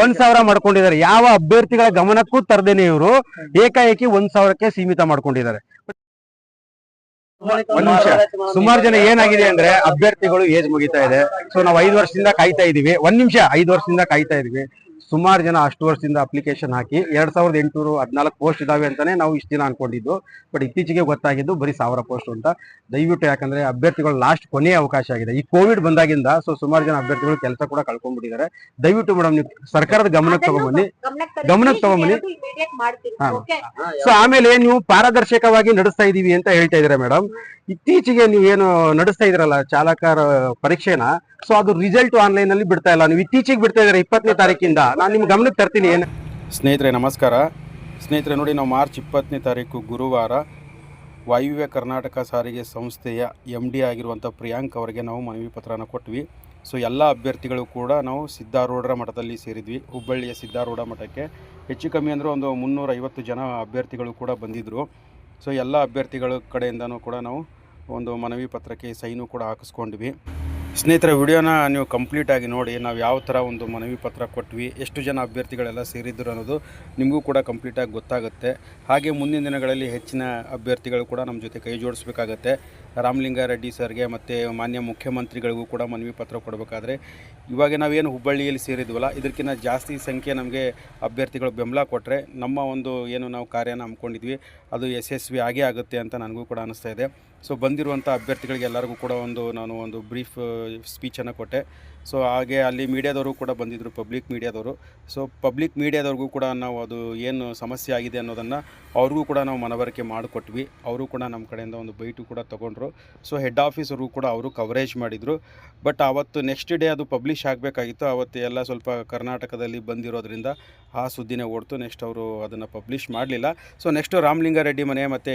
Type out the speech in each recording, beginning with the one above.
ಒಂದ್ ಸಾವಿರ ಮಾಡ್ಕೊಂಡಿದ್ದಾರೆ. ಯಾವ ಅಭ್ಯರ್ಥಿಗಳ ಗಮನಕ್ಕೂ ತರದೇನೆ ಇವರು. ಏಕಾಏಕಿ ಒಂದ್ ಸಾವಿರಕ್ಕೆ ಸೀಮಿತ ಮಾಡ್ಕೊಂಡಿದ್ದಾರೆ. ಒಂದ್ ನಿಮಿಷ. ಸುಮಾರು ಜನ ಏನಾಗಿದೆ ಅಂದ್ರೆ ಅಭ್ಯರ್ಥಿಗಳು ಏಜ್ ಮುಗಿತಾ ಇದೆ. ಸೊ ನಾವು ಐದು ವರ್ಷದಿಂದ ಕಾಯ್ತಾ ಇದೀವಿ. ಒಂದ್ ನಿಮಿಷ. ಐದು ವರ್ಷದಿಂದ ಕಾಯ್ತಾ ಇದೀವಿ. ಸುಮಾರು ಜನ ಅಷ್ಟು ವರ್ಷದಿಂದ ಅಪ್ಲಿಕೇಶನ್ ಹಾಕಿ ಎರಡ್ ಸಾವಿರದ ಎಂಟುನೂರು ಹದಿನಾಲ್ಕು ಪೋಸ್ಟ್ ಇದಾವೆ ಅಂತಾನೆ ನಾವು ಇಷ್ಟು ದಿನ ಅನ್ಕೊಂಡಿದ್ದು. ಬಟ್ ಇತ್ತೀಚೆಗೆ ಗೊತ್ತಾಗಿದ್ದು ಬರೀ ಸಾವಿರ ಪೋಸ್ಟ್ ಅಂತ. ದಯವಿಟ್ಟು ಯಾಕಂದ್ರೆ ಅಭ್ಯರ್ಥಿಗಳು ಲಾಸ್ಟ್ ಕೊನೆಯ ಅವಕಾಶ ಆಗಿದೆ. ಈ ಕೋವಿಡ್ ಬಂದಾಗಿಂದ ಸೊ ಸುಮಾರು ಜನ ಅಭ್ಯರ್ಥಿಗಳು ಕೆಲಸ ಕೂಡ ಕಳ್ಕೊಂಡ್ಬಿಟ್ಟಿದ್ದಾರೆ. ದಯವಿಟ್ಟು ಮೇಡಮ್ ನೀವು ಸರ್ಕಾರದ ಗಮನಕ್ಕೆ ತಗೊಂಬನ್ನಿ. ಗಮನಕ್ಕೆ ತಗೊಂಬನ್ನಿ. ಹಾ. ಸೊ ಆಮೇಲೆ ನೀವು ಪಾರದರ್ಶಕವಾಗಿ ನಡೆಸ್ತಾ ಇದೀವಿ ಅಂತ ಹೇಳ್ತಾ ಇದ್ದೀರಾ ಮೇಡಮ್ ಇತ್ತೀಚೆಗೆ ನೀವು ಏನು ನಡೆಸ್ತಾ ಇದ್ರಲ್ಲ ಚಾಲಕರ ಪರೀಕ್ಷೆನ ಸೊ ಅದು ರಿಸಲ್ಟ್ ಆನ್ಲೈನ್ ಅಲ್ಲಿ ಬಿಡ್ತಾ ಇಲ್ಲ. ನೀವು ಇತ್ತೀಚೆಗೆ ಬಿಡ್ತಾ ಇದ್ದಾರೆ ಇಪ್ಪತ್ತನೇ ತಾರೀಕಿಂದ. ನಾನು ನಿಮ್ಗೆ ಗಮನಕ್ಕೆ ತರ್ತೀನಿ. ಏನು ಸ್ನೇಹಿತರೆ, ನಮಸ್ಕಾರ. ಸ್ನೇಹಿತರೆ, ನೋಡಿ, ನಾವು ಮಾರ್ಚ್ ಇಪ್ಪತ್ತನೇ ತಾರೀಕು ಗುರುವಾರ ವಾಯುವ್ಯ ಕರ್ನಾಟಕ ಸಾರಿಗೆ ಸಂಸ್ಥೆಯ ಎಂ ಡಿ ಆಗಿರುವಂಥ ಪ್ರಿಯಾಂಕ್ ಅವರಿಗೆ ನಾವು ಮನವಿ ಪತ್ರನ ಕೊಟ್ವಿ. ಸೊ ಎಲ್ಲ ಅಭ್ಯರ್ಥಿಗಳು ಕೂಡ ನಾವು ಸಿದ್ಧಾರೂಢರ ಮಠದಲ್ಲಿ ಸೇರಿದ್ವಿ. ಹುಬ್ಬಳ್ಳಿಯ ಸಿದ್ಧಾರೂಢ ಮಠಕ್ಕೆ. ಹೆಚ್ಚು ಕಮ್ಮಿ ಅಂದರೆ ಒಂದು ಮುನ್ನೂರ ಐವತ್ತು ಜನ ಅಭ್ಯರ್ಥಿಗಳು ಕೂಡ ಬಂದಿದ್ದರು ಸೊ ಎಲ್ಲ ಅಭ್ಯರ್ಥಿಗಳ ಕಡೆಯಿಂದನೂ ಕೂಡ ನಾವು ಒಂದು ಮನವಿ ಪತ್ರಕ್ಕೆ ಸೈನು ಕೂಡ ಹಾಕಿಸ್ಕೊಂಡ್ವಿ. ಸ್ನೇಹಿತರೆ, ವಿಡಿಯೋನ ನೀವು ಕಂಪ್ಲೀಟಾಗಿ ನೋಡಿ, ನಾವು ಯಾವ ಥರ ಒಂದು ಮನವಿ ಪತ್ರ ಕೊಟ್ವಿ, ಎಷ್ಟು ಜನ ಅಭ್ಯರ್ಥಿಗಳೆಲ್ಲ ಸೇರಿದ್ರು ಅನ್ನೋದು ನಿಮಗೂ ಕೂಡ ಕಂಪ್ಲೀಟಾಗಿ ಗೊತ್ತಾಗುತ್ತೆ. ಹಾಗೆ ಮುಂದಿನ ದಿನಗಳಲ್ಲಿ ಹೆಚ್ಚಿನ ಅಭ್ಯರ್ಥಿಗಳು ಕೂಡ ನಮ್ಮ ಜೊತೆ ಕೈ ಜೋಡಿಸ್ಬೇಕಾಗತ್ತೆ. ರಾಮಲಿಂಗಾರೆಡ್ಡಿ ಸರ್ಗೆ ಮತ್ತು ಮಾನ್ಯ ಮುಖ್ಯಮಂತ್ರಿಗಳಿಗೂ ಕೂಡ ಮನವಿ ಪತ್ರ ಕೊಡಬೇಕಾದ್ರೆ, ಇವಾಗ ನಾವೇನು ಹುಬ್ಬಳ್ಳಿಯಲ್ಲಿ ಸೇರಿದ್ವಲ್ಲ ಇದಕ್ಕಿಂತ ಜಾಸ್ತಿ ಸಂಖ್ಯೆ ನಮಗೆ ಅಭ್ಯರ್ಥಿಗಳು ಬೆಂಬಲ ಕೊಟ್ಟರೆ ನಮ್ಮ ಒಂದು ಏನು ನಾವು ಕಾರ್ಯನ ಹಮ್ಮಿಕೊಂಡಿದ್ವಿ ಅದು ಯಶಸ್ವಿ ಆಗೇ ಆಗುತ್ತೆ ಅಂತ ನನಗೂ ಕೂಡ ಅನಿಸ್ತಾ ಇದೆ. ಸೊ ಬಂದಿರುವಂಥ ಅಭ್ಯರ್ಥಿಗಳಿಗೆ ಎಲ್ಲರಿಗೂ ಕೂಡ ಒಂದು ನಾನು ಒಂದು ಬ್ರೀಫ್ ಸ್ಪೀಚನ್ನು ಕೊಟ್ಟೆ. ಸೊ ಹಾಗೆ ಅಲ್ಲಿ ಮೀಡಿಯಾದವರು ಕೂಡ ಬಂದಿದ್ದರು ಪಬ್ಲಿಕ್ ಮೀಡಿಯಾದವರು. ಸೊ ಪಬ್ಲಿಕ್ ಮೀಡಿಯಾದವ್ರಿಗೂ ಕೂಡ ನಾವು ಅದು ಏನು ಸಮಸ್ಯೆ ಆಗಿದೆ ಅನ್ನೋದನ್ನು ಅವ್ರಿಗೂ ಕೂಡ ನಾವು ಮನವರಿಕೆ ಮಾಡಿಕೊಟ್ವಿ. ಅವರು ಕೂಡ ನಮ್ಮ ಕಡೆಯಿಂದ ಒಂದು ಬೈಟು ಕೂಡ ತೊಗೊಂಡ್ರು. ಸೊ ಹೆಡ್ ಆಫೀಸರು ಕೂಡ ಅವರು ಕವರೇಜ್ ಮಾಡಿದರು. ಬಟ್ ಆವತ್ತು ನೆಕ್ಸ್ಟ್ ಡೇ ಅದು ಪಬ್ಲಿಷ್ ಆಗಬೇಕಾಗಿತ್ತು. ಅವತ್ತು ಎಲ್ಲ ಸ್ವಲ್ಪ ಕರ್ನಾಟಕದಲ್ಲಿ ಬಂದಿರೋದ್ರಿಂದ ಆ ಸುದ್ದಿನೇ ಓಡ್ತು. ನೆಕ್ಸ್ಟ್ ಅವರು ಅದನ್ನು ಪಬ್ಲಿಷ್ ಮಾಡಲಿಲ್ಲ. ಸೊ ನೆಕ್ಸ್ಟು ರಾಮಲಿಂಗಾರೆಡ್ಡಿ ಮನೆ ಮತ್ತು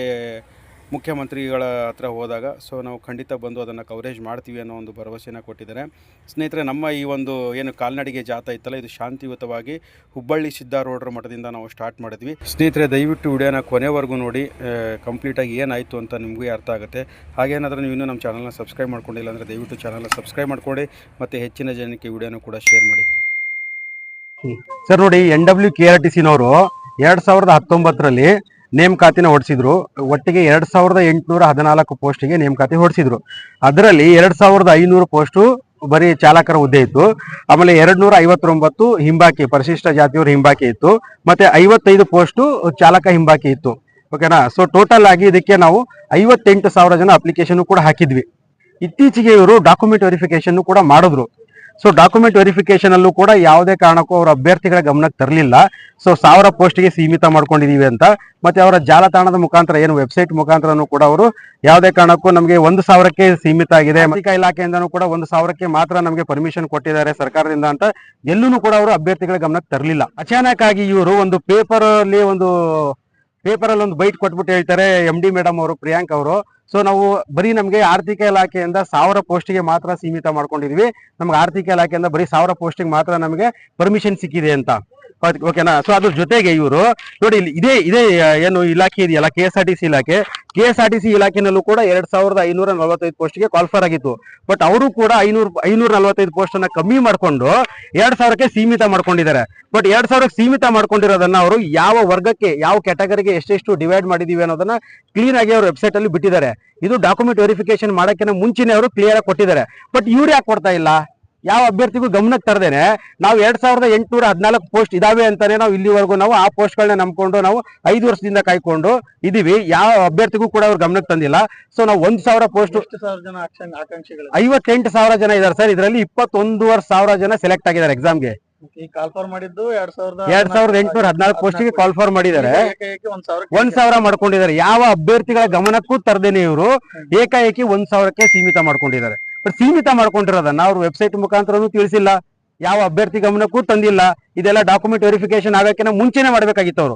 ಮುಖ್ಯಮಂತ್ರಿಗಳ ಹತ್ರ ಹೋದಾಗ, ಸೊ ನಾವು ಖಂಡಿತ ಬಂದು ಅದನ್ನು ಕವರೇಜ್ ಮಾಡ್ತೀವಿ ಅನ್ನೋ ಒಂದು ಭರವಸೆನ ಕೊಟ್ಟಿದ್ದಾರೆ. ಸ್ನೇಹಿತರೆ, ನಮ್ಮ ಈ ಒಂದು ಏನು ಕಾಲ್ನಡಿಗೆ ಜಾಥಾ ಇತ್ತಲ್ಲ, ಇದು ಶಾಂತಿಯುತವಾಗಿ ಹುಬ್ಬಳ್ಳಿ ಸಿದ್ಧಾರೂಢರ ಮಠದಿಂದ ನಾವು ಸ್ಟಾರ್ಟ್ ಮಾಡಿದ್ವಿ. ಸ್ನೇಹಿತರೆ, ದಯವಿಟ್ಟು ವಿಡಿಯೋನ ಕೊನೆವರೆಗೂ ನೋಡಿ ಕಂಪ್ಲೀಟಾಗಿ ಏನಾಯಿತು ಅಂತ ನಿಮಗೂ ಅರ್ಥ ಆಗುತ್ತೆ. ಹಾಗೇನಾದರೂ ನೀವು ಇನ್ನೂ ನಮ್ಮ ಚಾನಲ್ನ ಸಬ್ಸ್ಕ್ರೈಬ್ ಮಾಡ್ಕೊಂಡಿಲ್ಲ ಅಂದರೆ ದಯವಿಟ್ಟು ಚಾನಲ್ನ ಸಬ್ಸ್ಕ್ರೈಬ್ ಮಾಡಿಕೊಡಿ ಮತ್ತು ಹೆಚ್ಚಿನ ಜನಕ್ಕೆ ವಿಡಿಯೋನ ಕೂಡ ಶೇರ್ ಮಾಡಿ. ಸರ್, ನೋಡಿ N W K R T ಸಿನವರು ಎರಡು ಸಾವಿರದ ಹತ್ತೊಂಬತ್ತರಲ್ಲಿ ನೇಮಕಾತಿನ ಹೊಡಿಸಿದ್ರು. ಒಟ್ಟಿಗೆ ಎರಡ್ ಸಾವಿರದ ಎಂಟುನೂರ ಹದಿನಾಲ್ಕು ಪೋಸ್ಟಿಗೆ ನೇಮಕಾತಿ ಹೊಡಿಸಿದ್ರು. ಅದರಲ್ಲಿ ಎರಡ್ ಸಾವಿರದ ಐನೂರು ಪೋಸ್ಟು ಬರೀ ಚಾಲಕರ ಹುದ್ದೆ ಇತ್ತು. ಆಮೇಲೆ ಎರಡ್ ನೂರ ಐವತ್ತೊಂಬತ್ತು ಹಿಂಬಾಕಿ, ಪರಿಶಿಷ್ಟ ಜಾತಿಯವರು ಹಿಂಬಾಕಿ ಇತ್ತು. ಮತ್ತೆ ಐವತ್ತೈದು ಪೋಸ್ಟು ಚಾಲಕ ಹಿಂಬಾಕಿ ಇತ್ತು. ಓಕೆನಾ ಸೊ ಟೋಟಲ್ ಆಗಿ ಇದಕ್ಕೆ ನಾವು ಐವತ್ತೆಂಟು ಸಾವಿರ ಜನ ಅಪ್ಲಿಕೇಶನ್ ಕೂಡ ಹಾಕಿದ್ವಿ. ಇತ್ತೀಚೆಗೆ ಇವರು ಡಾಕ್ಯುಮೆಂಟ್ ವೆರಿಫಿಕೇಶನ್ ಕೂಡ ಮಾಡಿದ್ರು. ಸೊ ಡಾಕ್ಯುಮೆಂಟ್ ವೆರಿಫಿಕೇಶನ್ ಅಲ್ಲೂ ಕೂಡ ಯಾವುದೇ ಕಾರಣಕ್ಕೂ ಅವರ ಅಭ್ಯರ್ಥಿಗಳ ಗಮನಕ್ಕೆ ತರಲಿಲ್ಲ. ಸೊ ಸಾವಿರ ಪೋಸ್ಟ್ಗೆ ಸೀಮಿತ ಮಾಡ್ಕೊಂಡಿದೀವಿ ಅಂತ. ಮತ್ತೆ ಅವರ ಜಾಲತಾಣದ ಮುಖಾಂತರ ಏನು ವೆಬ್ಸೈಟ್ ಮುಖಾಂತರನೂ ಕೂಡ ಅವರು ಯಾವುದೇ ಕಾರಣಕ್ಕೂ ನಮಗೆ ಒಂದು ಸಾವಿರಕ್ಕೆ ಸೀಮಿತ ಆಗಿದೆ. ಆರ್ಥಿಕ ಇಲಾಖೆಯಿಂದನೂ ಕೂಡ ಒಂದು ಸಾವಿರಕ್ಕೆ ಮಾತ್ರ ನಮಗೆ ಪರ್ಮಿಷನ್ ಕೊಟ್ಟಿದ್ದಾರೆ ಸರ್ಕಾರದಿಂದ ಅಂತ ಎಲ್ಲೂ ಕೂಡ ಅವರು ಅಭ್ಯರ್ಥಿಗಳ ಗಮನಕ್ಕೆ ತರಲಿಲ್ಲ. ಅಚಾನಕ್ ಆಗಿ ಇವರು ಒಂದು ಪೇಪರ್ ಅಲ್ಲಿ ಒಂದು ಪೇಪರ್ ಅಲ್ಲಿ ಒಂದು ಬೈಟ್ ಕೊಟ್ಬಿಟ್ಟು ಹೇಳ್ತಾರೆ ಎಂ ಡಿ ಮೇಡಮ್ ಅವರು, ಪ್ರಿಯಾಂಕ್ ಅವರು. ಸೊ ನಾವು ಬರೀ ನಮಗೆ ಆರ್ಥಿಕ ಇಲಾಖೆಯಿಂದ ಸಾವಿರ ಪೋಸ್ಟಿಗೆ ಮಾತ್ರ ಸೀಮಿತ ಮಾಡ್ಕೊಂಡಿದೀವಿ. ನಮ್ಗೆ ಆರ್ಥಿಕ ಇಲಾಖೆಯಿಂದ ಬರೀ ಸಾವಿರ ಪೋಸ್ಟಿಗೆ ಮಾತ್ರ ನಮಗೆ ಪರ್ಮಿಷನ್ ಸಿಕ್ಕಿದೆ ಅಂತ. ಓಕೆನಾ ಸೊ ಅದ್ರ ಜೊತೆಗೆ ಇವರು, ನೋಡಿ ಇಲ್ಲಿ ಇದೇ ಇದೇ ಏನು ಇಲಾಖೆ ಇದೆಯಲ್ಲ K S R T C ಇಲಾಖೆ K S R T C ಇಲಾಖೆನಲ್ಲೂ ಕೂಡ ಎರಡ್ ಸಾವಿರದ ಐನೂರ ನಲವತ್ತೈದು ಪೋಸ್ಟ್ಗೆ ಕ್ವಾಲಿಫರ್ ಆಗಿತ್ತು. ಬಟ್ ಅವರು ಕೂಡ ಐನೂರು, ಐನೂರ ನಲವತ್ತೈದು ಪೋಸ್ಟ್ ಅನ್ನ ಕಮ್ಮಿ ಮಾಡ್ಕೊಂಡು ಎರಡ್ ಸಾವಿರಕ್ಕೆ ಸೀಮಿತ ಮಾಡ್ಕೊಂಡಿದ್ದಾರೆ. ಬಟ್ ಎರಡ್ ಸಾವಿರಕ್ಕೆ ಸೀಮಿತ ಮಾಡ್ಕೊಂಡಿರೋದನ್ನ ಅವರು ಯಾವ ವರ್ಗಕ್ಕೆ, ಯಾವ ಕ್ಯಾಟಗರಿಗೆ ಎಷ್ಟೆಷ್ಟು ಡಿವೈಡ್ ಮಾಡಿದೀವಿ ಅನ್ನೋದನ್ನ ಕ್ಲೀನ್ ಆಗಿ ಅವ್ರ ವೆಬ್ಸೈಟ್ ಅಲ್ಲಿ ಬಿಟ್ಟಿದ್ದಾರೆ. ಇದು ಡಾಕ್ಯುಮೆಂಟ್ ವೆರಿಫಿಕೇಶನ್ ಮಾಡಕ್ಕಿಂತ ಮುಂಚೆನೆ ಅವರು ಕ್ಲಿಯರ್ ಆಗಿ ಕೊಟ್ಟಿದ್ದಾರೆ. ಬಟ್ ಇವ್ರು ಯಾಕೆ ಕೊಡ್ತಾ ಇಲ್ಲ? ಯಾವ ಅಭ್ಯರ್ಥಿಗೂ ಗಮನಕ್ಕೆ ತರದೇನೆ ನಾವು ಎರಡ್ ಸಾವಿರದ ಎಂಟುನೂರ ಹದಿನಾಲ್ಕು ಪೋಸ್ಟ್ ಇದಾವೆ ಅಂತಾನೆ ನಾವು ಇಲ್ಲಿವರೆಗೂ ನಾವು ಆ ಪೋಸ್ಟ್ಗಳನ್ನ ನಂಬ್ಕೊಂಡು ನಾವು ಐದು ವರ್ಷದಿಂದ ಕಾಯ್ಕೊಂಡು ಇದೀವಿ. ಯಾವ ಅಭ್ಯರ್ಥಿಗೂ ಕೂಡ ಅವ್ರು ಗಮನಕ್ಕೆ ತಂದಿಲ್ಲ. ಸೊ ನಾವು ಒಂದ್ ಸಾವಿರ ಪೋಸ್ಟ್ ಐವತ್ತೆಂಟು ಸಾವಿರ ಜನ ಇದಾರೆ ಸರ್. ಇದರಲ್ಲಿ ಇಪ್ಪತ್ತೊಂದೂವರೆ ಸಾವಿರ ಜನ ಸೆಲೆಕ್ಟ್ ಆಗಿದ್ದಾರೆ ಎಕ್ಸಾಮ್ಗೆ ಎರಡ್ ಸಾವಿರದ ಎಂಟುನೂರ ಹದಿನಾಲ್ಕು ಪೋಸ್ಟಿಗೆ ಕಾಲ್ಫರ್ ಮಾಡಿದ್ದಾರೆ. ಏಕೈಕಿ ಒಂದ್ ಸಾವಿರ ಒಂದ್ ಸಾವಿರ ಮಾಡ್ಕೊಂಡಿದ್ದಾರೆ. ಯಾವ ಅಭ್ಯರ್ಥಿಗಳ ಗಮನಕ್ಕೂ ತರದೇನೆ ಇವರು. ಏಕಾಏಕಿ ಒಂದ್ ಸಾವಿರಕ್ಕೆ ಸೀಮಿತ ಮಾಡ್ಕೊಂಡಿದ್ದಾರೆ. ಬಟ್ ಸೀಮಿತ ಮಾಡ್ಕೊಂಡಿರೋದನ್ನ ಅವ್ರ ವೆಬ್ಸೈಟ್ ಮುಖಾಂತರನೂ ತಿಳಿಸಿಲ್ಲ. ಯಾವ ಅಭ್ಯರ್ಥಿ ಗಮನಕ್ಕೂ ತಂದಿಲ್ಲ. ಇದೆಲ್ಲ ಡಾಕ್ಯುಮೆಂಟ್ ವೆರಿಫಿಕೇಶನ್ ಆಗಕ್ಕಿಂತ ಮುಂಚೆನೆ ಮಾಡ್ಬೇಕಾಗಿತ್ತು ಅವರು.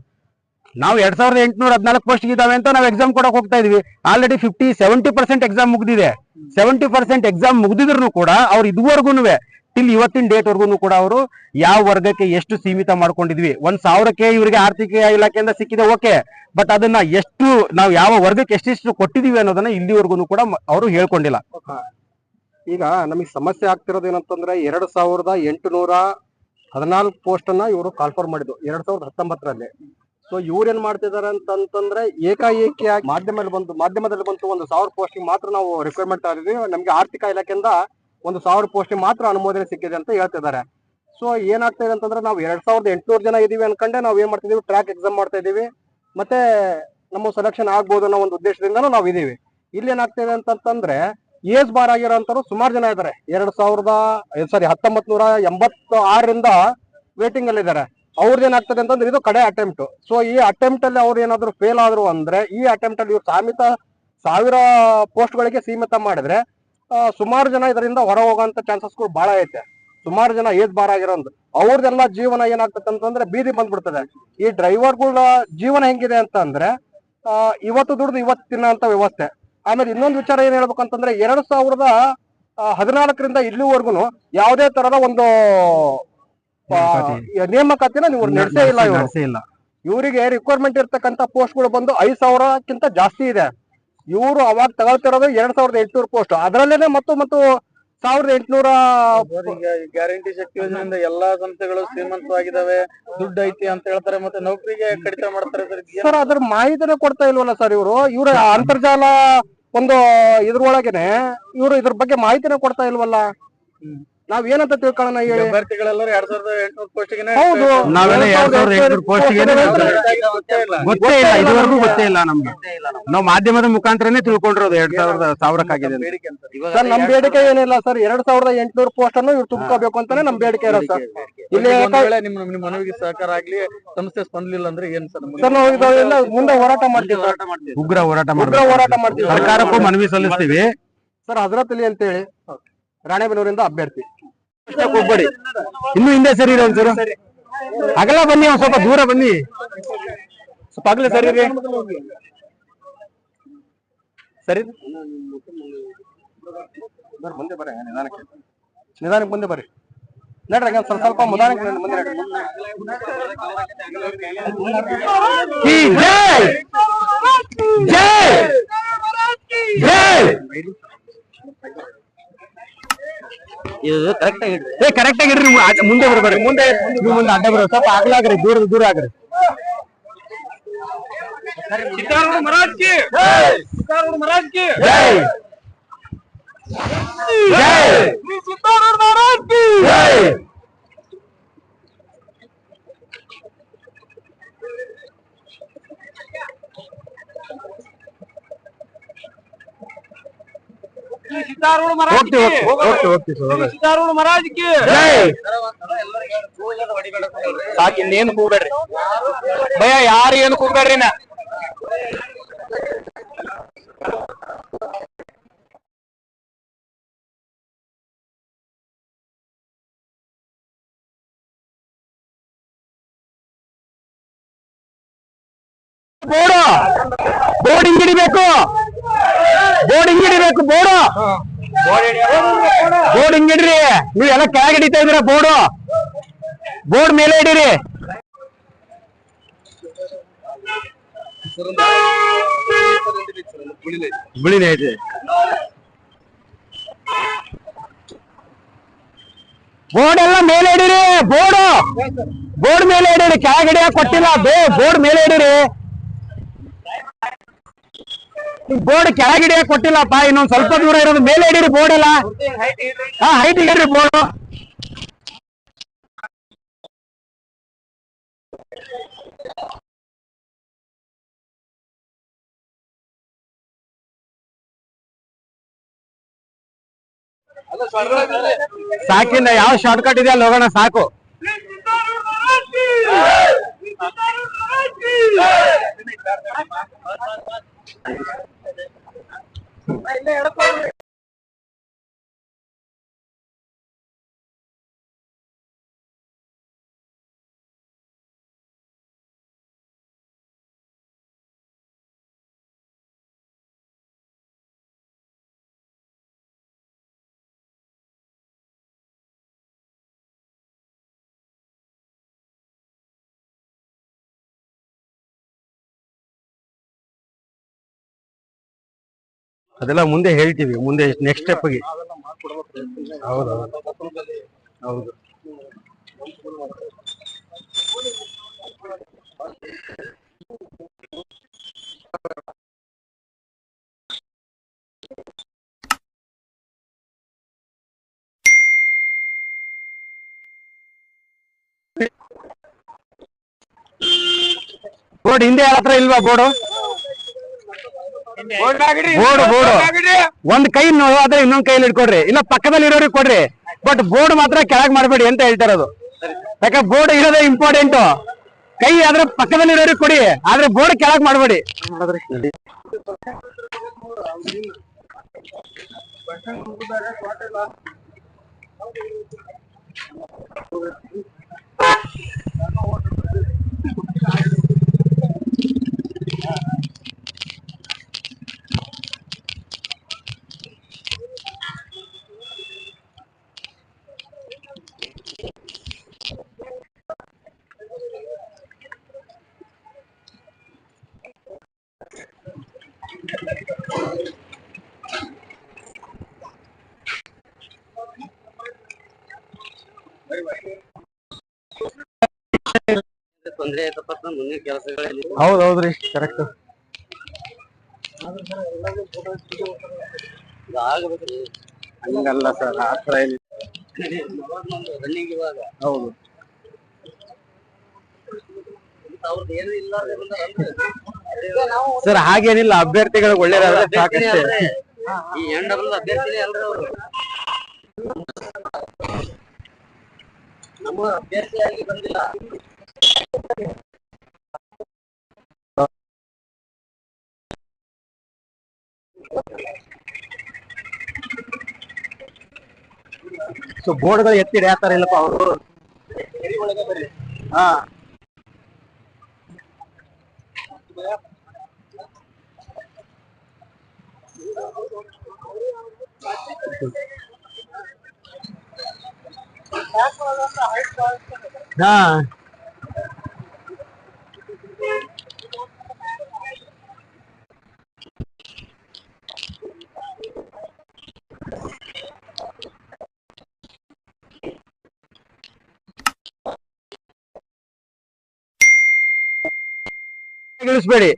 ನಾವು ಎರಡ್ ಸಾವಿರದ ಎಂಟುನೂರ ಹದಿನಾಲ್ಕು ಪೋಸ್ಟ್ ಇದಾವೆ ಅಂತ ನಾವು ಎಕ್ಸಾಮ್ ಕೊಡಕ್ ಹೋಗ್ತಾ ಇದೀವಿ. Already fifty seventy percent exam ಮುಗಿದಿದೆ. ಸೆವೆಂಟಿ ಪರ್ಸೆಂಟ್ ಎಕ್ಸಾಮ್ ಮುಗಿದಿದ್ರು ಕೂಡ ಅವ್ರು ಇದುವರೆಗೂ ಟಿಲ್ ಇವತ್ತಿನ ಡೇಟ್ ವರ್ಗು ಕೂಡ ಅವರು ಯಾವ ವರ್ಗಕ್ಕೆ ಎಷ್ಟು ಸೀಮಿತ ಮಾಡ್ಕೊಂಡಿದ್ವಿ. ಒಂದ್ ಸಾವಿರಕ್ಕೆ ಇವರಿಗೆ ಆರ್ಥಿಕ ಇಲಾಖೆಯಿಂದ ಸಿಕ್ಕಿದೆ ಓಕೆ ಬಟ್ ಅದನ್ನ ಎಷ್ಟು, ನಾವು ಯಾವ ವರ್ಗಕ್ಕೆ ಎಷ್ಟೆಷ್ಟು ಕೊಟ್ಟಿದೀವಿ ಅನ್ನೋದನ್ನ ಇಲ್ಲಿವರೆಗೂ ಕೂಡ ಅವರು ಹೇಳ್ಕೊಂಡಿಲ್ಲ. ಈಗ ನಮಗೆ ಸಮಸ್ಯೆ ಆಗ್ತಿರೋದು ಏನಂತಂದ್ರೆ ಎರಡು ಸಾವಿರದ ಎಂಟುನೂರ ಹದಿನಾಲ್ಕು ಪೋಸ್ಟ್ ಅನ್ನ ಇವರು ಕಾಲ್ಫರ್ ಮಾಡಿದ್ರು ಎರಡ್ ಸಾವಿರದ ಹತ್ತೊಂಬತ್ತರಲ್ಲಿ. ಸೊ ಇವ್ರು ಏನ್ ಮಾಡ್ತಿದ್ದಾರೆ ಅಂತಂತಂದ್ರೆ ಏಕಾಏಕಿಯಾಗಿ ಮಾಧ್ಯಮದಲ್ಲಿ ಬಂತು ಮಾಧ್ಯಮದಲ್ಲಿ ಬಂತು ಒಂದು ಸಾವಿರ ಪೋಸ್ಟ್ ಮಾತ್ರ ನಾವು ರಿಕ್ವೈರ್ಮೆಂಟ್ ತಗೊಂಡಿದ್ವಿ ನಮಗೆ ಆರ್ಥಿಕ ಇಲಾಖೆಯಿಂದ ಒಂದು ಸಾವಿರ ಪೋಸ್ಟ್ ಮಾತ್ರ ಅನುಮೋದನೆ ಸಿಕ್ಕಿದೆ ಅಂತ ಹೇಳ್ತಿದ್ದಾರೆ ಸೊ ಏನಾಗ್ತಾ ಇದೆ ಅಂತಂದ್ರೆ ನಾವು ಎರಡ್ ಸಾವಿರದ ಎಂಟುನೂರು ಜನ ಇದೀವಿ ಅನ್ಕೊಂಡೆ ನಾವು ಏನ್ ಮಾಡ್ತಿದೀವಿ? ಟ್ರ್ಯಾಕ್ ಎಕ್ಸಾಮ್ ಮಾಡ್ತಾ ಇದೀವಿ. ಮತ್ತೆ ನಮ್ಮ ಸೆಲೆಕ್ಷನ್ ಆಗ್ಬೋದು ಅನ್ನೋ ಒಂದು ಉದ್ದೇಶದಿಂದನೂ ನಾವು ಇದೀವಿ. ಇಲ್ಲಿ ಏನಾಗ್ತಾ ಇದೆ ಅಂತಂತಂದ್ರೆ ಏಸ್ ಬಾರ್ ಆಗಿರೋಂಥವ್ರು ಸುಮಾರು ಜನ ಇದ್ದಾರೆ ಎರಡ್ ಸಾವಿರದ ಸಾರಿ ಹತ್ತೊಂಬತ್ ನೂರ ಎಂಬತ್ತ ಆರರಿಂದ ವೇಟಿಂಗ್ ಅಲ್ಲಿ ಇದ್ದಾರೆ ಅವ್ರದ್ದು ಏನಾಗ್ತದೆ ಅಂತಂದ್ರೆ ಇದು ಕಡೆ ಅಟೆಂಪ್ಟ್ ಸೊ ಈ ಅಟೆಂಪ್ಟ್ ಅಲ್ಲಿ ಅವ್ರು ಏನಾದ್ರು ಫೇಲ್ ಆದ್ರು ಅಂದ್ರೆ, ಈ ಅಟೆಂಪ್ಟ್ ಅಲ್ಲಿ ಇವ್ರು ಸಾಮಿತ ಸಾವಿರ ಪೋಸ್ಟ್ ಗಳಿಗೆ ಸೀಮಿತ ಮಾಡಿದ್ರೆ ಸುಮಾರು ಜನ ಇದರಿಂದ ಹೊರ ಹೋಗೋಂತ ಚಾನ್ಸಸ್ಗಳು ಬಹಳ ಐತೆ. ಸುಮಾರು ಜನ ಏಜ್ ಬಾರ್ ಆಗಿರೋದು. ಅವ್ರದೆಲ್ಲ ಜೀವನ ಏನಾಗ್ತದೆ ಅಂತಂದ್ರೆ ಬೀದಿ ಬಂದ್ಬಿಡ್ತದೆ. ಈ ಡ್ರೈವರ್ಗಳ ಜೀವನ ಹೆಂಗಿದೆ ಅಂತ ಅಂದ್ರೆ ಇವತ್ತು ದುಡ್ದು ಇವತ್ತು ಅಂತ ವ್ಯವಸ್ಥೆ. ಆಮೇಲೆ ಇನ್ನೊಂದು ವಿಚಾರ ಏನ್ ಹೇಳ್ಬೇಕಂತಂದ್ರೆ ಎರಡ್ ಸಾವಿರದ ಹದಿನಾಲ್ಕರಿಂದ ಇಲ್ಲಿವರೆಗೂ ಯಾವುದೇ ತರದ ಒಂದು ನೇಮಕಾತಿನ ನೀವು ನಡೆಸೇ ಇಲ್ಲ ಇವರು. ಇವರಿಗೆ ರಿಕ್ವೈರ್ಮೆಂಟ್ ಇರತಕ್ಕಂತ ಪೋಸ್ಟ್ಗಳು ಬಂದು ಐದ್ ಸಾವಿರಕ್ಕಿಂತ ಜಾಸ್ತಿ ಇದೆ. ಇವರು ಅವಾಗ ತಗೊಳ್ತಿರೋದು ಎರಡ್ ಸಾವಿರದ ಎಂಟುನೂರು ಪೋಸ್ಟ್ ಅದರಲ್ಲೇನೆ ಮತ್ತು ಮತ್ತು ಸಾವಿರದ ಎಂಟುನೂರ ಗ್ಯಾರಂಟಿ ಶಕ್ತಿ ಯೋಜನೆಯಿಂದ ಎಲ್ಲಾ ಸಂಸ್ಥೆಗಳು ಶ್ರೀಮಂತವಾಗಿದ್ದಾವೆ ದುಡ್ಡು ಐತಿ ಅಂತ ಹೇಳ್ತಾರೆ ಮತ್ತೆ ನೌಕರಿಗೆ ಕಡಿತ ಮಾಡ್ತಾರೆ ಸರ್. ಅದ್ರ ಮಾಹಿತಿನೇ ಕೊಡ್ತಾ ಇಲ್ವಲ್ಲ ಸರ್ ಇವರು? ಇವ್ರ ಅಂತರ್ಜಾಲ ಒಂದು ಇದ್ರೊಳಗೇನೆ ಇವರು ಇದ್ರ ಬಗ್ಗೆ ಮಾಹಿತಿನೇ ಕೊಡ್ತಾ ಇಲ್ವಲ್ಲ. ನಾವ್ ಏನಂತ ತಿಳ್ಕೊಳ್ಳೋಣ ಹೇಳಿ? ಅಭ್ಯರ್ಥಿಗಳೆಲ್ಲರೂ ಎರಡ್ ಸಾವಿರದ ಎಂಟುನೂರು ಪೋಸ್ಟ್ಗೆ ಹೌದು. ನಾವೆಲ್ಲ ಎರಡ್ ಸಾವಿರದ ಎಂಟುನೂರು ಪೋಸ್ಟ್ಗೆ ಗೊತ್ತೇ ಇಲ್ಲ ಇದುವರೆಗೂ ಗೊತ್ತೇ ಇಲ್ಲ ನಮ್ಗೆ. ನಾವು ಮಾಧ್ಯಮದ ಮುಖಾಂತರನೇ ತಿಳ್ಕೊಂಡಿರೋದು ಎರಡ್ ಸಾವಿರದ ಸಾವಿರಕ್ಕಾಗಿದೆ. ಸರ್ ನಮ್ ಬೇಡಿಕೆ ಏನಿಲ್ಲ ಸರ್. ಎರಡ್ ಸಾವಿರದ ಎಂಟುನೂರು ಪೋಸ್ಟ್ ಅನ್ನು ಇವ್ರು ತುಂಬ್ಕೋಬೇಕು ಅಂತಾನೆ ನಮ್ ಬೇಡಿಕೆ ಇರೋದು ಸರ್. ಇಲ್ಲಿ ಮನವಿಗೆ ಸಹಕಾರ ಆಗ್ಲಿ ಸಂಸ್ಥೆ ಸ್ಪಂದಲಿಲ್ಲ ಅಂದ್ರೆ ಏನ್ ಸರ್ ಮುಂದೆ? ಸರ್ ನಾವು ಇದೆಲ್ಲ ಮುಂದೆ ಹೋರಾಟ ಮಾಡ್ತೀವಿ ಉಗ್ರ ಹೋರಾಟ ಉಗ್ರ ಹೋರಾಟ ಮಾಡ್ತೀವಿ ಸರ್. ಸರ್ಕಾರಕ್ಕೂ ಮನವಿ ಸಲ್ಲಿಸ್ತೀವಿ. ಸರ್ ಹಜರತ್ ಅಲಿ ಅಂತ ಹೇಳಿ ರಾಣೆಬೆನ್ನೂರಿಂದ ಅಭ್ಯರ್ಥಿ. ಹೋಗ್ಬೇಡಿ ಇನ್ನು ಹಿಂದೆ ಸರಿ ಒಂಚೂರು. ಅಗಲ ಬನ್ನಿ ಒಂದ್ ಸ್ವಲ್ಪ ದೂರ ಬನ್ನಿ. ಸ್ವಲ್ಪ ಅಗಲ ಸರಿ ರೀ ಸರಿ. ಮುಂದೆ ಬರ್ರಿ ನಿಧಾನಕ್ಕೆ. ನಿಧಾನಕ್ಕೆ ಮುಂದೆ ಬರ್ರಿ. ನಡ್ರಿ ಸ್ವಲ್ಪ ಸ್ವಲ್ಪ ಮುದಾನಕ್ಕೆ ಮುಂದೆ ನಡ್ರಿ. ಜೈ! ಜೈ! ಜೈ! ಇದು ಕರೆಕ್ಟ್ ಆಗಿ ಏ ಕರೆಕ್ಟ್ ಆಗಿ ಇಡ್ರಿ ಆ- ಮುಂದೆ ಬರ್ಬೇಡ್ರಿ ಮುಂದೆ ನೀವು ಮುಂದೆ ಅಡ್ಡ ಬರ್ರಿ ಸ್ವಲ್ಪ ಆಗ್ಲಾಗ್ರಿ ದೂರ ದೂರ ಆಗ್ರಿ ಜೈ ಜೈ ಜೈ ಹೋಗ್ತೀವಿ ಹೋಗ್ತೀವಿ ಹೋಗ್ತೀವಿ ಸರ್ ಹೋಗ್ರಿ. ಜೈ! ಸಾಕು ಇನ್ನೇನು ಕೂಬೇಡ್ರಿ ಭಯ ಯಾರು ಏನು ಕೂಬೇಡ್ರಿ ನಾ ಬೋರ್ಡು ಬೋರ್ಡ್ ಹಿಂಗಿಡಿಬೇಕು ಬೋರ್ಡ್ ಹಿಂಗಿಡಿಬೇಕು ಬೋರ್ಡು. ಬೋರ್ಡ್ ನೀವು ಎಲ್ಲಾ ಕೆಳಗೆ ಹಿಡಿತಾ ಇದೀರ ಬೋರ್ಡು. ಬೋರ್ಡ್ ಮೇಲೆ ಹಿಡೀರಿ. ಬಿಳಿನೇ ಐತೆ ಬೋರ್ಡ್ ಎಲ್ಲ ಮೇಲೆ ಹಿಡೀರಿ ಬೋರ್ಡು. ಬೋರ್ಡ್ ಮೇಲೆ ಹಿಡೀರಿ ಕೆಳಗೆ ಹಿಡಿಯಕ್ ಕೊಟ್ಟಿಲ್ಲ ಬೋರ್ಡ್ ಮೇಲೆ ಇಡಿರಿ ಬೋರ್ಡ್ ಕೆಳಗಿಡಿಯ ಕೊಟ್ಟಿಲ್ಲಪ್ಪ, ಇನ್ನೊಂದ್ ಸ್ವಲ್ಪ ದೂರ ಇರೋದು, ಮೇಲೆ ಇಡಿರಿ ಬೋರ್ಡ್ ಎಲ್ಲ. ಹಾ ಹೈಟ್ ಇಡ್ರಿ ಬೋರ್ಡ್ ಸಾಕಿಲ್ಲ ಯಾವ ಶಾರ್ಟ್ ಕಟ್ ಇದೆ ಅಲ್ಲಿ ಹೋಗೋಣ, ಸಾಕು. അല്ല എന്റെ ಅದೆಲ್ಲ ಮುಂದೆ ಹೇಳ್ತೀವಿ ಮುಂದೆ ನೆಕ್ಸ್ಟ್ ಸ್ಟೆಪ್ಗೆ. ಹೌದು ಹೌದು. ಬೋರ್ಡ್ ಹಿಂದೆ ಯಾರ ಹತ್ರ ಇಲ್ವಾ ಬೋರ್ಡು? ಬೋರ್ಡ್ ಬೋರ್ಡ್ ಒಂದ್ ಕೈ ಆದ್ರೆ ಇನ್ನೊಂದ್ ಕೈಲಿ ಇಟ್ಕೊಡ್ರಿ ಇಲ್ಲ ಪಕ್ಕದಲ್ಲಿ ಇರೋರಿಗೆ ಕೊಡ್ರಿ. ಬಟ್ ಬೋರ್ಡ್ ಮಾತ್ರ ಕೆಳಗ್ ಮಾಡಬೇಡಿ ಅಂತ ಹೇಳ್ತಾರದು ಯಾಕೆ ಬೋರ್ಡ್ ಇರೋದೇ ಇಂಪಾರ್ಟೆಂಟ್ ಕೈ ಆದ್ರೆ ಪಕ್ಕದಲ್ಲಿ ಇರೋರಿಗೆ ಕೊಡಿ. ಆದ್ರೆ ಬೋರ್ಡ್ ಕೆಳಗ್ ಮಾಡಬೇಡಿ. ತೊಂದ್ರೆ ಆಯ್ತಪ್ಪ ಅಂತ ಮುಂದಿನ ಕೆಲಸಗಳಲ್ಲಿ. ಹೌದ್ ಹೌದ್ರಿ ಕರೆಕ್ಟ್ ಆಗಬೇಕ್ರಿ ಹಂಗಲ್ಲ ಸರ್ ಆತರ ರನ್ನಿಂಗ್ ಇವಾಗ. ಹೌದು. ಅವ್ರದ್ದು ಏನೂ ಇಲ್ಲ ಸರ್ ಹಾಗೇನಿಲ್ಲ ಅಭ್ಯರ್ಥಿಗಳಿಗೆ ಒಳ್ಳೆಯದಾದ್ರೆ ಸಾಕಷ್ಟೇ. ಈ ಎಂಡ್ ಡಬಲ್ ಅಭ್ಯರ್ಥಿನೇ ಅಲ್ರಿ ಅವರು. ನಮ್ಮ ಅಭ್ಯರ್ಥಿಯಾಗಿ ಬಂದಿಲ್ಲ. ಸೊ ಬೋರ್ಡ್ಗಳು ಎತ್ತಿ ಹಿಡಿಯಾತಾರ ಇಲ್ಲಪ್ಪ ಅವರು. ಹಾ. ಹಾ. ಇಳಿಸ್ಬೇಡಿ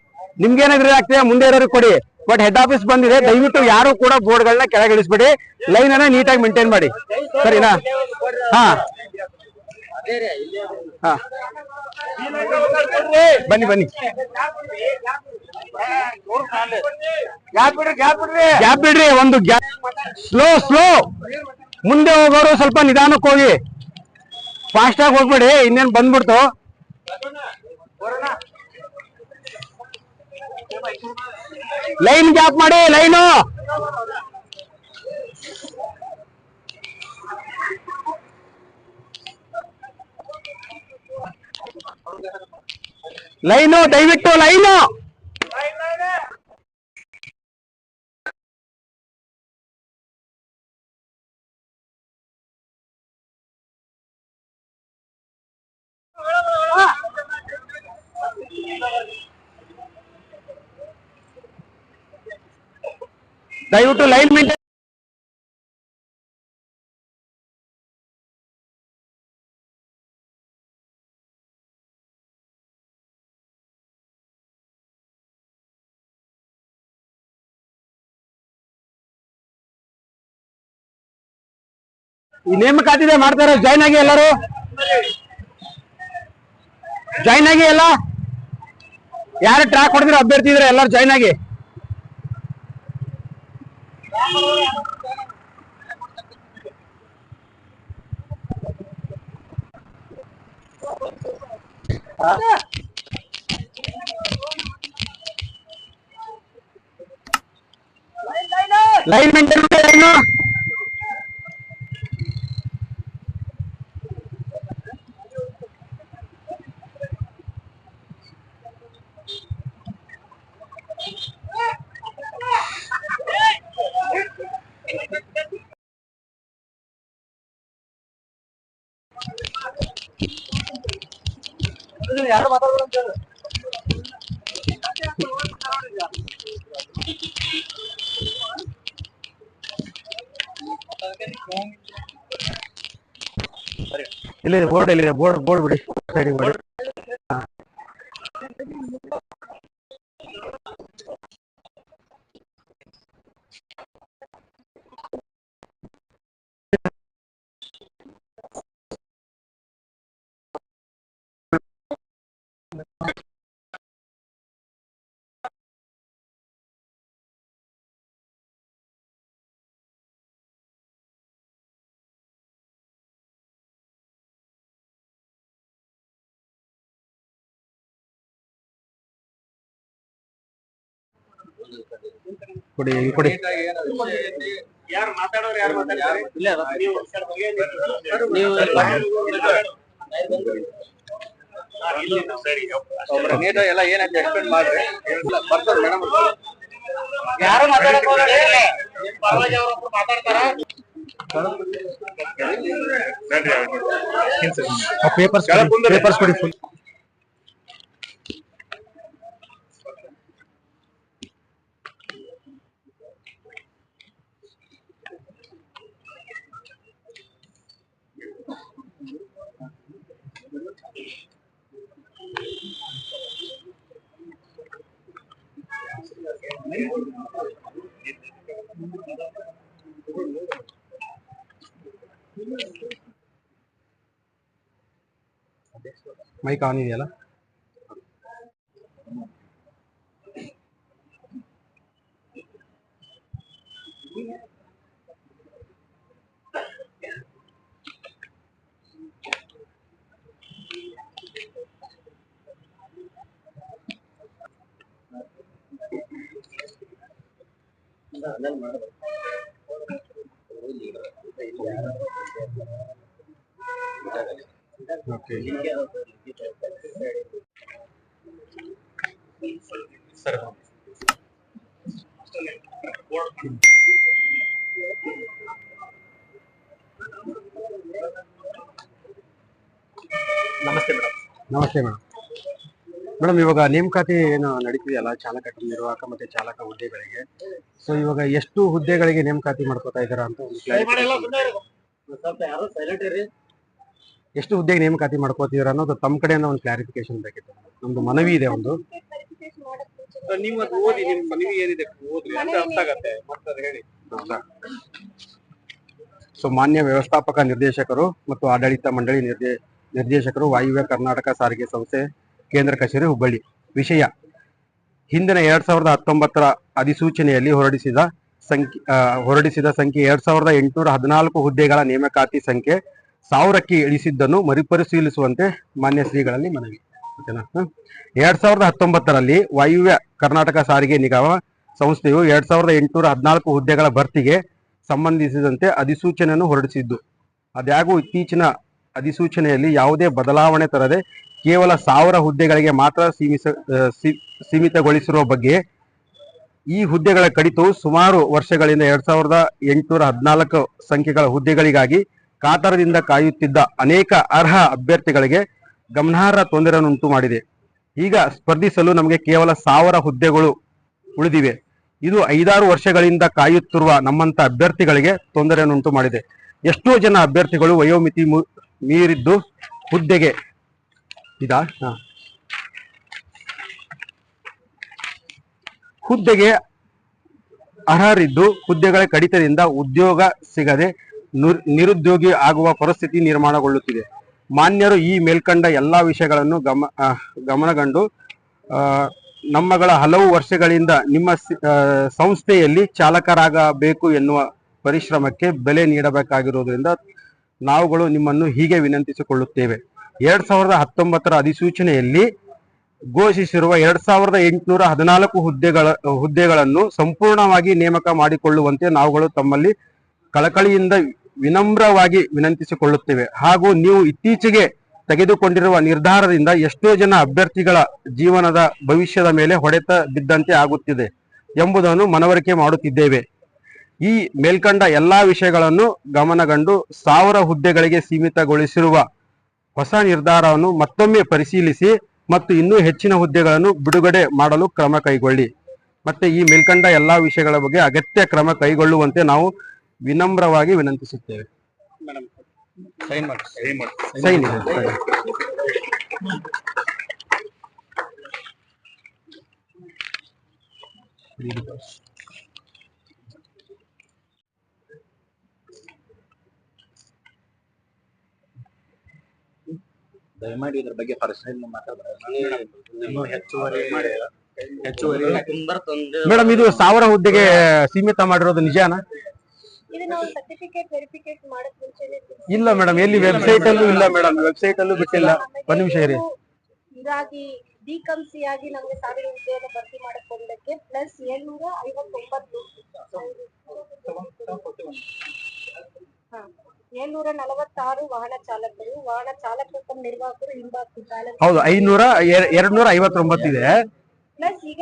ನಿಮ್ಗೆ ಏನಾದ್ರು ಆಗ್ತದೆ ಮುಂದೆ ಇರೋರಿಗೆ ಕೊಡಿ. ಬಟ್ ಹೆಡ್ ಆಫೀಸ್ ಬಂದಿದೆ ದಯವಿಟ್ಟು ಯಾರು ಕೂಡ ಬೋರ್ಡ್ಗಳನ್ನ ಕೆಳಗೆ ಇಳಿಸ್ಬೇಡಿ ಲೈನ್ ಅನ್ನ ನೀಟಾಗಿ ಮೇಂಟೈನ್ ಮಾಡಿ. ಸರಿನಾ? ಹಾ. ಹಾ. ಬನ್ನಿ ಬನ್ನಿ. ಗ್ಯಾಪ್ ಬಿಡ್ರಿ ಒಂದು ಗ್ಯಾಪ್ ಸ್ಲೋ ಸ್ಲೋ ಮುಂದೆ ಹೋಗೋರು ಸ್ವಲ್ಪ ನಿಧಾನಕ್ಕೆ ಹೋಗಿ. ಫಾಸ್ಟ್ ಆಗಿ ಹೋಗ್ಬೇಡಿ. ಇನ್ನೇನ್ ಬಂದ್ಬಿಡ್ತು? ಲೈನ್ ಗ್ಯಾಪ್ ಮಾಡಿ ಲೈನು ಲೈನು ದಯವಿಟ್ಟು ಲೈನು ದಯವಿಟ್ಟು ಲೈನ್ ಮೇಂಟೈನ್ ಈ ನೇಮಕಾತಿದೆ ಮಾಡ್ತಾರೆ. ಜಾಯ್ನ್ ಆಗಿ ಎಲ್ಲರೂ. ಜಾಯ್ನ್ ಆಗಿ ಎಲ್ಲ. ಯಾರು ಟ್ರ್ಯಾಕ್ ಹೊಡೆದ್ರೆ ಅಭ್ಯರ್ಥಿ ಇದ್ರೆ ಎಲ್ಲರೂ ಜಾಯ್ನ್ ಆಗಿ. ಲೈನ್ ಮೇಂಟೈನ್ ಲೈನು ಯಾರು ಮಾತಾಡೋದು ಇಲ್ಲಿ ಬೋರ್ಡ್ ಇಲ್ಲಿ ಬೋರ್ಡ್ ಬೋರ್ಡ್ ಬಿಡಿ. ಸೈಡಿಗೆ ಕೊಡಿ ಕೊಡಿ. ಯಾರು ಮಾತಾಡೋರು ಯಾರು ಮಾತಾಡ್ತಾರೆ? ಇಲ್ಲ ನೀವು ಎಲ್ಲ ಏನಂತ ಎಕ್ಸ್ಪ್ಲೇನ್ ಮಾಡ್ರಿ. ಮೇಡಮ್ ಯಾರು ಮಾತಾಡಕ್ ಹೋಗ್ಬೇಡಿ. ನಿಮ್ ಪರವಾಗಿ ಅವ್ರೊಬ್ರು ಮಾತಾಡ್ತಾರ? ಪೇಪರ್ಸ್ ಪೇಪರ್ಸ್ ಕೊಡಿ. Full. ಮೈಕ್ ಆನ್ ಇದೆಯಲ್ಲ ಓಕೆ ನಮಸ್ತೆ ಮೇಡಮ್ ನಮಸ್ತೆ ಮೇಡಮ್ ಮೇಡಮ್ ಇವಾಗ ನೇಮಕಾತಿ ಏನು ನಡೀತಿದೆಯಲ್ಲ ಚಾಲಕ ನಿರ್ವಾಹಕ ಮತ್ತೆ ಚಾಲಕ ಹುದ್ದೆಗಳಿಗೆ. ಸೊ ಇವಾಗ ಎಷ್ಟು ಹುದ್ದೆಗಳಿಗೆ ನೇಮಕಾತಿ ಮಾಡ್ಕೋತಾ ಇದ್ದೀರಾ ಅಂತ ಒಂದು ಎಷ್ಟು ಹುದ್ದೆಗೆ ನೇಮಕಾತಿ ಮಾಡ್ಕೋತಿದ್ದೀರಾ ಅನ್ನೋದು ತಮ್ಮ ಕಡೆಯಿಂದ ಒಂದು ಕ್ಲಾರಿಫಿಕೇಶನ್ ಬೇಕಿತ್ತು ನಮ್ದು ಮನವಿ ಇದೆ ಒಂದು. ನೀವು ಅದು ಓದಿ ನಿಮ್ ಮನವಿ ಏನಿದೆ ಓದ್ರಿ ಅಂತ ಅರ್ಥ ಆಗತ್ತೆ. ಮತ್ತೆ ಅದು ಹೇಳಿ ಸೊ ಮಾನ್ಯ ವ್ಯವಸ್ಥಾಪಕ ನಿರ್ದೇಶಕರು ಮತ್ತು ಆಡಳಿತ ಮಂಡಳಿ ನಿರ್ದೇ ನಿರ್ದೇಶಕರು ವಾಯುವ್ಯ ಕರ್ನಾಟಕ ಸಾರಿಗೆ ಸಂಸ್ಥೆ ಕೇಂದ್ರ ಕಚೇರಿ ಹುಬ್ಬಳ್ಳಿ. ವಿಷಯ. ಹಿಂದಿನ ಎರಡ್ ಸಾವಿರದ ಹತ್ತೊಂಬತ್ತರ ಅಧಿಸೂಚನೆಯಲ್ಲಿ ಹೊರಡಿಸಿದ ಸಂಖ್ಯೆ ಹೊರಡಿಸಿದ ಸಂಖ್ಯೆ ಎರಡ್ ಸಾವಿರದ ಎಂಟುನೂರ ಹದಿನಾಲ್ಕು ಹುದ್ದೆಗಳ ನೇಮಕಾತಿ ಸಂಖ್ಯೆ ಸಾವಿರಕ್ಕೆ ಇಳಿಸಿದ್ದನ್ನು ಮರುಪರಿಶೀಲಿಸುವಂತೆ ಮಾನ್ಯ ಶ್ರೀಗಳಲ್ಲಿ ಮನವಿ. ಎರಡ್ ಸಾವಿರದ ಹತ್ತೊಂಬತ್ತರಲ್ಲಿ ವಾಯುವ್ಯ ಕರ್ನಾಟಕ ಸಾರಿಗೆ ನಿಗಮ ಸಂಸ್ಥೆಯು ಎರಡ್ ಸಾವಿರದ ಎಂಟುನೂರ ಹದಿನಾಲ್ಕು ಹುದ್ದೆಗಳ ಭರ್ತಿಗೆ ಸಂಬಂಧಿಸಿದಂತೆ ಅಧಿಸೂಚನೆಯನ್ನು ಹೊರಡಿಸಿದ್ದು. ಅದ್ಯಾಗೂ ಇತ್ತೀಚಿನ ಅಧಿಸೂಚನೆಯಲ್ಲಿ ಯಾವುದೇ ಬದಲಾವಣೆ ತರದೆ ಕೇವಲ ಸಾವಿರ ಹುದ್ದೆಗಳಿಗೆ ಮಾತ್ರ ಸೀಮಿಸ ಸೀಮಿತಗೊಳಿಸಿರುವ ಬಗ್ಗೆ ಈ ಹುದ್ದೆಗಳ ಕಡಿತು ಸುಮಾರು ವರ್ಷಗಳಿಂದ ಎರಡ್ ಸಾವಿರದ ಎಂಟುನೂರ ಹದಿನಾಲ್ಕು ಸಂಖ್ಯೆಗಳ ಹುದ್ದೆಗಳಿಗಾಗಿ ಕಾತರದಿಂದ ಕಾಯುತ್ತಿದ್ದ ಅನೇಕ ಅರ್ಹ ಅಭ್ಯರ್ಥಿಗಳಿಗೆ ಗಮನಾರ್ಹ ತೊಂದರೆಯನ್ನುಂಟು ಮಾಡಿದೆ. ಈಗ ಸ್ಪರ್ಧಿಸಲು ನಮಗೆ ಕೇವಲ ಸಾವಿರ ಹುದ್ದೆಗಳು ಉಳಿದಿವೆ. ಇದು ಐದಾರು ವರ್ಷಗಳಿಂದ ಕಾಯುತ್ತಿರುವ ನಮ್ಮಂತ ಅಭ್ಯರ್ಥಿಗಳಿಗೆ ತೊಂದರೆಯನ್ನುಂಟು ಮಾಡಿದೆ. ಎಷ್ಟೋ ಜನ ಅಭ್ಯರ್ಥಿಗಳು ವಯೋಮಿತಿ ಮೀರಿದ್ದು ಹುದ್ದೆಗೆ ಇದಾ. ಹುದ್ದೆಗೆ ಅರ್ಹರಿದ್ದು ಹುದ್ದೆಗಳ ಕಡಿತದಿಂದ ಉದ್ಯೋಗ ಸಿಗದೆ ನುರ್- ನಿರುದ್ಯೋಗಿ ಆಗುವ ಪರಿಸ್ಥಿತಿ ನಿರ್ಮಾಣಗೊಳ್ಳುತ್ತಿದೆ. ಮಾನ್ಯರು ಈ ಮೇಲ್ಕಂಡ ಎಲ್ಲಾ ವಿಷಯಗಳನ್ನು ಗಮ ಗಮನಗಂಡು ನಮ್ಮಗಳ ಹಲವು ವರ್ಷಗಳಿಂದ ನಿಮ್ಮ ಸಂಸ್ಥೆಯಲ್ಲಿ ಚಾಲಕರಾಗಬೇಕು ಎನ್ನುವ ಪರಿಶ್ರಮಕ್ಕೆ ಬೆಲೆ ನೀಡಬೇಕಾಗಿರುವುದರಿಂದ ನಾವುಗಳು ನಿಮ್ಮನ್ನು ಹೀಗೆ ವಿನಂತಿಸಿಕೊಳ್ಳುತ್ತೇವೆ. ಎರಡ್ ಸಾವಿರದ ಹತ್ತೊಂಬತ್ತರ ಅಧಿಸೂಚನೆಯಲ್ಲಿ ಘೋಷಿಸಿರುವ ಎರಡ್ ಸಾವಿರದ ಎಂಟುನೂರ ಹದಿನಾಲ್ಕು ಹುದ್ದೆಗಳ, ಹುದ್ದೆಗಳನ್ನು ಸಂಪೂರ್ಣವಾಗಿ ನೇಮಕ ಮಾಡಿಕೊಳ್ಳುವಂತೆ ನಾವುಗಳು ತಮ್ಮಲ್ಲಿ ಕಳಕಳಿಯಿಂದ ವಿನಮ್ರವಾಗಿ ವಿನಂತಿಸಿಕೊಳ್ಳುತ್ತೇವೆ. ಹಾಗೂ ನೀವು ಇತ್ತೀಚೆಗೆ ತೆಗೆದುಕೊಂಡಿರುವ ನಿರ್ಧಾರದಿಂದ ಎಷ್ಟೋ ಜನ ಅಭ್ಯರ್ಥಿಗಳ ಜೀವನದ ಭವಿಷ್ಯದ ಮೇಲೆ ಹೊಡೆತ ಬಿದ್ದಂತೆ ಆಗುತ್ತಿದೆ ಎಂಬುದನ್ನು ಮನವರಿಕೆ ಮಾಡುತ್ತಿದ್ದೇವೆ. ಈ ಮೇಲ್ಕಂಡ ಎಲ್ಲಾ ವಿಷಯಗಳನ್ನು ಗಮನಗಂಡು ಸಾವಿರ ಹುದ್ದೆಗಳಿಗೆ ಸೀಮಿತಗೊಳಿಸಿರುವ ಹೊಸ ನಿರ್ಧಾರವನ್ನು ಮತ್ತೊಮ್ಮೆ ಪರಿಶೀಲಿಸಿ ಮತ್ತು ಇನ್ನೂ ಹೆಚ್ಚಿನ ಹುದ್ದೆಗಳನ್ನು ಬಿಡುಗಡೆ ಮಾಡಲು ಕ್ರಮ ಕೈಗೊಳ್ಳಿ. ಮತ್ತೆ ಈ ಮೇಲ್ಕಂಡ ಎಲ್ಲಾ ವಿಷಯಗಳ ಬಗ್ಗೆ ಅಗತ್ಯ ಕ್ರಮ ಕೈಗೊಳ್ಳುವಂತೆ ನಾವು ವಿನಮ್ರವಾಗಿ ವಿನಂತಿಸುತ್ತೇವೆ. ಸೈನ್ ಮಾಡಿ. ಸೈನ್ ಮಾಡಿ. ಸೈನ್ ಇದೆ ದಯಮಾಡಿ ಇದ್ರ ಬಗ್ಗೆ ಇನ್ನೂ ಹೆಚ್ಚುವರಿ ಹೆಚ್ಚುವರಿ ಮೇಡಮ್ ಇದು ಸಾವಿರ ಹುದ್ದೆಗೆ ಸೀಮಿತ ಮಾಡಿರೋದು ನಿಜಾನಾ? ಇದು ನಾವು ಸರ್ಟಿಫಿಕೇಟ್ ವೆರಿಫಿಕೇಟ್ ಮಾಡಕ್ ಇಲ್ಲ ಮೇಡಮ್ ಎಲ್ಲಿ ವೆಬ್ಸೈಟ್ ಅಲ್ಲೂ ಇಲ್ಲ ಮೇಡಮ್ ವೆಬ್ಸೈಟ್ ಅಲ್ಲೂ ಬಿಟ್ಟಿಲ್ಲ. ಒಂದ್ ನಿಮಿಷ ಇರಿ ಇದಾಗಿ ಡಿಕಂಸಿ ಆಗಿ ನಮ್ಗೆ ಸಾವಿರ ಹುದ್ದೆಯನ್ನು ಭರ್ತಿ ಮಾಡಕ್ ಬಂದಕ್ಕೆ ಪ್ಲಸ್ ಏಳ್ನೂರ ಐವತ್ತೊಂಬತ್ತು. ಹಾ. ಏಳ್ನೂರ ನಲವತ್ತಾರು ವಾಹನ ಚಾಲಕರು ವಾಹನ ಚಾಲಕರು ಕಮ್ ನಿರ್ವಾಹಕರು ಹಿಂಬಾಕಿ ಚಾಲಕ ಹೌದು ಐನೂರ ಎರಡ್ ನೂರ ಐವತ್ತೊಂಬತ್ತು ಇದೆ ಪ್ಲಸ್ ಈಗ